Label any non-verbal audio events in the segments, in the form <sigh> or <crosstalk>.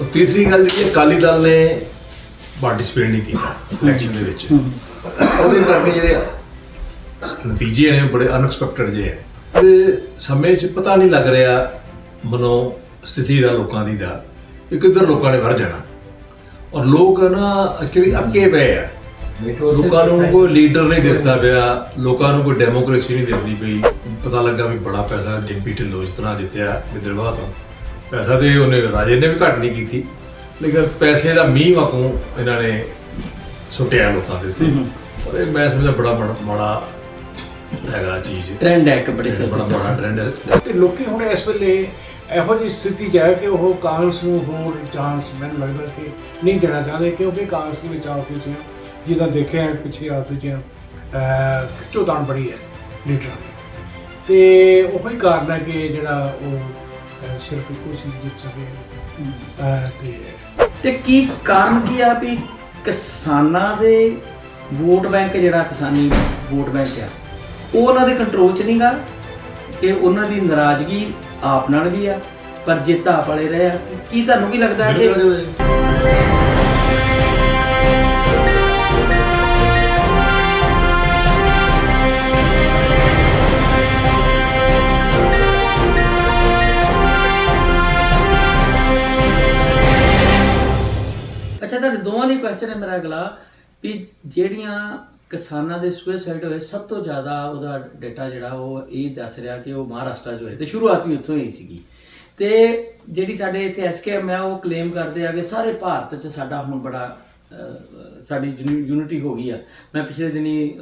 ਉਹ ਤੀਸਰੀ ਗੱਲ ਜਿਹੜੀ ਅਕਾਲੀ ਦਲ ਨੇ ਪਾਰਟਿਸਿਪੇਟ ਨਹੀਂ ਕੀਤਾ ਇਲੈਕਸ਼ਨ ਦੇ ਵਿੱਚ। ਉਹਦੇ ਕਰਕੇ ਜਿਹੜੇ ਨਤੀਜੇ ਨੇ ਉਹ ਬੜੇ ਅਨਐਕਸਪੈਕਟਡ ਜਿਹੇ ਹੈ। ਤੇ ਸਮੇਂ 'ਚ ਪਤਾ ਨਹੀਂ ਲੱਗ ਰਿਹਾ ਮਨੋ ਸਥਿਤੀ ਦਾ ਲੋਕਾਂ ਦੀ ਦਾ ਕਿ ਕਿੱਧਰ ਲੋਕਾਂ ਨੇ ਵਰ ਜਾਣਾ। ਔਰ ਲੋਕ ਨਾ ਐਕਚੁਅਲੀ ਅੱਗੇ ਪਏ ਆ। ਲੋਕਾਂ ਨੂੰ ਕੋਈ ਲੀਡਰ ਨਹੀਂ ਦਿਸਦਾ ਪਿਆ ਲੋਕਾਂ ਨੂੰ ਕੋਈ ਡੈਮੋਕ੍ਰੇਸੀ ਨਹੀਂ ਦਿਸਦੀ ਪਈ। ਪਤਾ ਲੱਗਾ ਵੀ ਬੜਾ ਪੈਸਾ ਡਿੰਪੀ ਢਿੱਲੋਂ ਇਸ ਤਰ੍ਹਾਂ ਜਿੱਤਿਆ ਗਿੱਦੜਬਾਹ ਤੋਂ। ਪੈਸਾ ਤੇ ਉਹਨੇ ਰਾਜੇ ਨੇ ਵੀ ਘੱਟ ਨਹੀਂ ਕੀਤੀ ਲੇਕਿਨ ਪੈਸੇ ਦਾ ਮੀਂਹ ਵਾਂਗੂ ਇਹਨਾਂ ਨੇ ਸੁੱਟਿਆ ਲੋਕਾਂ ਦੇ ਉੱਤੇ। ਔਰ ਇਹ ਮੈਂ ਸਮਝਦਾ ਬੜਾ ਬੜਾ ਮਾੜਾ ਹੈਗਾ ਚੀਜ਼। ਟ੍ਰੈਂਡ ਹੈ ਇੱਕ ਬੜੇ ਬੜਾ ਮਾੜਾ ਟ੍ਰੈਂਡ ਹੈ। ਤੇ ਲੋਕੀ ਹੁਣ ਇਸ ਵੇਲੇ ਇਹੋ ਜਿਹੀ ਸਥਿਤੀ 'ਚ ਹੈ ਕਿ ਉਹ ਕਾਂਗਰਸ ਨੂੰ ਹੋਰ ਚਾਂਸ ਮੈਨੂੰ ਲੱਗਦਾ ਕਿ ਨਹੀਂ ਦੇਣਾ ਚਾਹੁੰਦੇ ਕਿਉਂਕਿ ਕਾਂਗਰਸ ਦੇ ਵਿੱਚ ਆਪਸ ਵਿੱਚ ਜਿੱਦਾਂ ਦੇਖਿਆ ਪਿੱਛੇ ਆਪਸ ਵਿੱਚ ਖਿੱਚੋਤਾਣ ਬੜੀ ਹੈ ਲੀਡਰਾਂ ਦੀ। ਤੇ ਉਹੀ ਕਾਰਨ ਹੈ ਕਿ ਜਿਹੜਾ ਉਹ ਅਹ, ਸਿਰਫ ਇੱਕੋ ਚੀਜ਼ ਜਿੱਤ ਸਕੇ ਅਹ, ਤੇ ਤੇ ਕੀ ਕਾਰਨ ਕੀ ਆ ਵੀ ਕਿਸਾਨਾਂ ਦੇ ਵੋਟ ਬੈਂਕ ਜਿਹੜਾ ਕਿਸਾਨੀ ਵੋਟ ਬੈਂਕ ਆ ਉਹ ਉਹਨਾਂ ਦੇ ਕੰਟਰੋਲ 'ਚ ਨਹੀਂਗਾ ਕਿ ਉਹਨਾਂ ਦੀ ਨਾਰਾਜ਼ਗੀ ਆਪ ਨਾਲ ਵੀ ਆ ਪਰ ਜਿੱਤ ਆਪ ਵਾਲੇ ਰਹੇ ਆ ਕੀ ਤੁਹਾਨੂੰ ਕੀ ਲੱਗਦਾ ਹੈ ਕਿ ਬਿਲਕੁਲ ਤੁਹਾਡੇ ਦੋਵਾਂ ਲਈ ਕੁਐਸਚਨ ਹੈ ਮੇਰਾ ਅਗਲਾ ਵੀ ਜਿਹੜੀਆਂ ਕਿਸਾਨਾਂ ਦੇ ਸੁਸਾਈਡ ਹੋਏ ਸਭ ਤੋਂ ਜ਼ਿਆਦਾ ਉਹਦਾ ਡਾਟਾ ਜਿਹੜਾ ਉਹ ਇਹ ਦੱਸ ਰਿਹਾ ਕਿ ਉਹ ਮਹਾਰਾਸ਼ਟਰ 'ਚ ਹੋਏ। ਤੇ ਸ਼ੁਰੂਆਤ ਵੀ ਉੱਥੋਂ ਹੀ ਸੀਗੀ। ਤੇ ਜਿਹੜੀ ਸਾਡੇ ਇੱਥੇ ਐਸਕੇਐਮ ਹੈ ਉਹ ਕਲੇਮ ਕਰਦੇ ਆ ਕਿ ਸਾਰੇ ਭਾਰਤ 'ਚ ਸਾਡਾ ਹੁਣ ਬੜਾ ਸਾਡੀ ਯੂਨਿਟੀ ਹੋ ਗਈ ਆ। ਮੈਂ ਪਿਛਲੇ ਦਿਨੀ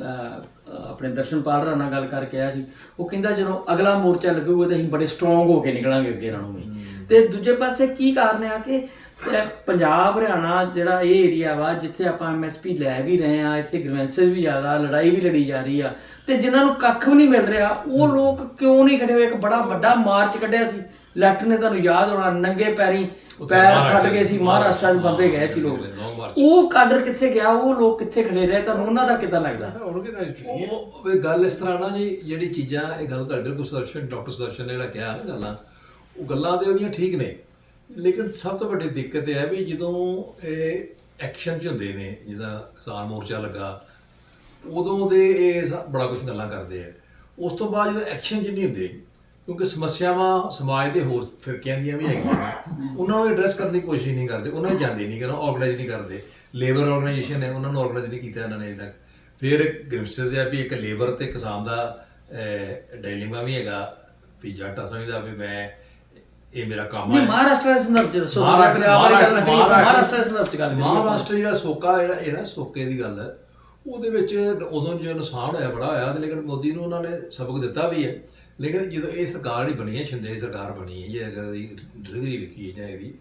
ਆਪਣੇ ਦਰਸ਼ਨਪਾਲ ਰਾਣਾ ਨਾਲ ਗੱਲ ਕਰਕੇ ਆਇਆ ਸੀ। ਉਹ ਕਹਿੰਦਾ ਜਦੋਂ ਅਗਲਾ ਮੋਰਚਾ ਲੱਗੂਗਾ ਤੇ ਅਸੀਂ ਬੜੇ ਸਟਰੋਂਗ ਹੋ ਕੇ ਨਿਕਲਾਂਗੇ ਅੱਗੇ ਨਾਲੋਂ ਵੀ। ਤੇ ਦੂਜੇ ਪਾਸੇ ਕੀ ਕਾਰਨ ਆ ਕਿ ਅਹ, ਪੰਜਾਬ ਹਰਿਆਣਾ ਜਿਹੜਾ ਇਹ ਏਰੀਆ ਵਾ ਜਿੱਥੇ ਆਪਾਂ ਐਮਐਸਪੀ ਲੈ ਵੀ ਰਹੇ ਆ ਇੱਥੇ ਗ੍ਰੈਵੈਂਸਸ ਵੀ ਜ਼ਿਆਦਾ ਲੜਾਈ ਵੀ ਲੜੀ ਜਾ ਰਹੀ ਆ ਤੇ ਜਿਨ੍ਹਾਂ ਨੂੰ ਕੱਖ ਵੀ ਨਹੀਂ ਮਿਲ ਰਿਹਾ ਉਹ ਲੋਕ ਕਿਉਂ ਨਹੀਂ ਖੜੇ ਹੋਏ? ਇੱਕ ਬੜਾ ਵੱਡਾ ਮਾਰਚ ਕੱਢਿਆ ਸੀ। ਲੈਫਟ ਨੇ ਤੁਹਾਨੂੰ ਯਾਦ ਹੋਣਾ ਨੰਗੇ ਪੈਰੀ ਪੈਰ ਫਟ ਗਏ ਸੀ ਮਹਾਰਾਸ਼ਟਰ ਚ ਬੰਬੇ ਗਏ ਸੀ ਲੋਕ। ਉਹ ਕਾਡਰ ਕਿੱਥੇ ਗਿਆ? ਉਹ ਲੋਕ ਕਿੱਥੇ ਖੜੇ ਰਹੇ? ਤੁਹਾਨੂੰ ਉਹਨਾਂ ਦਾ ਕਿੱਦਾਂ ਲੱਗਦਾ? ਉਹ ਇਹ ਗੱਲ ਇਸ ਤਰ੍ਹਾਂ ਨਾ ਜੀ ਜਿਹੜੀ ਚੀਜ਼ਾਂ ਇਹ ਗੱਲ ਤੁਹਾਡੇ ਕੋਲ ਸੁਦਰਸ਼ਨ ਡਾਕਟਰ ਸੁਦਰਸ਼ਨ ਨੇ ਜਿਹੜਾ ਕਿਹਾ ਨਾ ਗੱਲਾਂ ਉਹ ਗੱਲਾਂ ਤੇ ਉਹਦੀਆਂ ਠੀਕ ਨੇ। ਲੇਕਿਨ ਸਭ ਤੋਂ ਵੱਡੀ ਦਿੱਕਤ ਇਹ ਹੈ ਵੀ ਜਦੋਂ ਇਹ ਐਕਸ਼ਨ 'ਚ ਹੁੰਦੇ ਨੇ ਜਿਹਦਾ ਕਿਸਾਨ ਮੋਰਚਾ ਲੱਗਾ, ਉਦੋਂ ਦੇ ਇਹ ਸ- ਬੜਾ ਕੁਝ ਗੱਲਾਂ ਕਰਦੇ ਆ। ਉਸ ਤੋਂ ਬਾਅਦ ਜਦੋਂ ਐਕਸ਼ਨ 'ਚ ਨਹੀਂ ਹੁੰਦੇ, ਕਿਉਂਕਿ ਸਮੱਸਿਆਵਾਂ ਸਮਾਜ ਦੇ ਹੋਰ ਫਿਰਕਿਆਂ ਦੀਆਂ ਵੀ ਹੈਗੀਆਂ ਉਹਨਾਂ ਨੂੰ ਐਡਰੈਸ ਕਰਨ ਦੀ ਕੋਸ਼ਿਸ਼ ਨਹੀਂ ਕਰਦੇ, ਉਹਨਾਂ ਨੂੰ ਜਾਂਦੇ ਨਹੀਂ ਕਰਨ ਆਰਗੇਨਾਈਜ਼ ਨਹੀਂ ਕਰਦੇ। ਲੇਬਰ ਆਰਗੇਨਾਈਜੇਸ਼ਨ ਹੈ ਉਹਨਾਂ ਨੂੰ ਆਰਗੇਨਾਈਜ਼ ਨਹੀਂ ਕੀਤਾ ਇਹਨਾਂ ਨੇ ਅਜੇ ਤੱਕ। ਫਿਰ ਗ੍ਰਿਫਟਸ ਹੈ ਵੀ ਇੱਕ ਲੇਬਰ ਤੇ ਕਿਸਾਨ ਦਾ ਡਾਇਲੇਮਾ ਵੀ ਹੈਗਾ, ਵੀ ਜੱਟ ਸਮਝਦਾ ਵੀ ਮੈਂ ਇਹ ਮੇਰਾ ਕੰਮ ਨਹੀਂ ਹੈ। ਮਹਾਰਾਸ਼ਟਰ ਦੇ ਸੰਦਰਭ ਚ ਦੱਸੋ ਮਹਾਰਾਸ਼ਟਰ ਪੰਜਾਬ ਵਾਲੀ ਗੱਲ ਕਰੀਏ, ਮਹਾਰਾਸ਼ਟਰ ਦੇ ਸੰਦਰਭ ਚ ਗੱਲ ਕਰੀਏ। ਮਹਾਰਾਸ਼ਟਰ ਜਿਹੜਾ ਸੋਕਾ ਜਿਹੜਾ ਇਹ ਨਾ ਸੋਕੇ ਦੀ ਗੱਲ ਹੈ ਉਹਦੇ ਵਿੱਚ ਉਦੋਂ ਜੋ ਨੁਕਸਾਨ ਹੋਇਆ ਬੜਾ ਹੋਇਆ ਤੇ ਲੇਕਿਨ ਮੋਦੀ ਨੂੰ ਉਹਨਾਂ ਨੇ ਸਬਕ ਦਿੱਤਾ ਵੀ ਹੈ। ਲੇਕਿਨ ਜਦੋਂ ਇਹ ਸਰਕਾਰ ਜਿਹੜੀ ਬਣੀ ਹੈ ਸ਼ਿੰਦੇ ਦੀ ਸਰਕਾਰ ਬਣੀ ਹੈ ਜੇ ਅਗਰ ਦੀ ਡਿਲੀਵਰੀ ਵੇਖੀ ਜਾਂ ਇਹਦੀ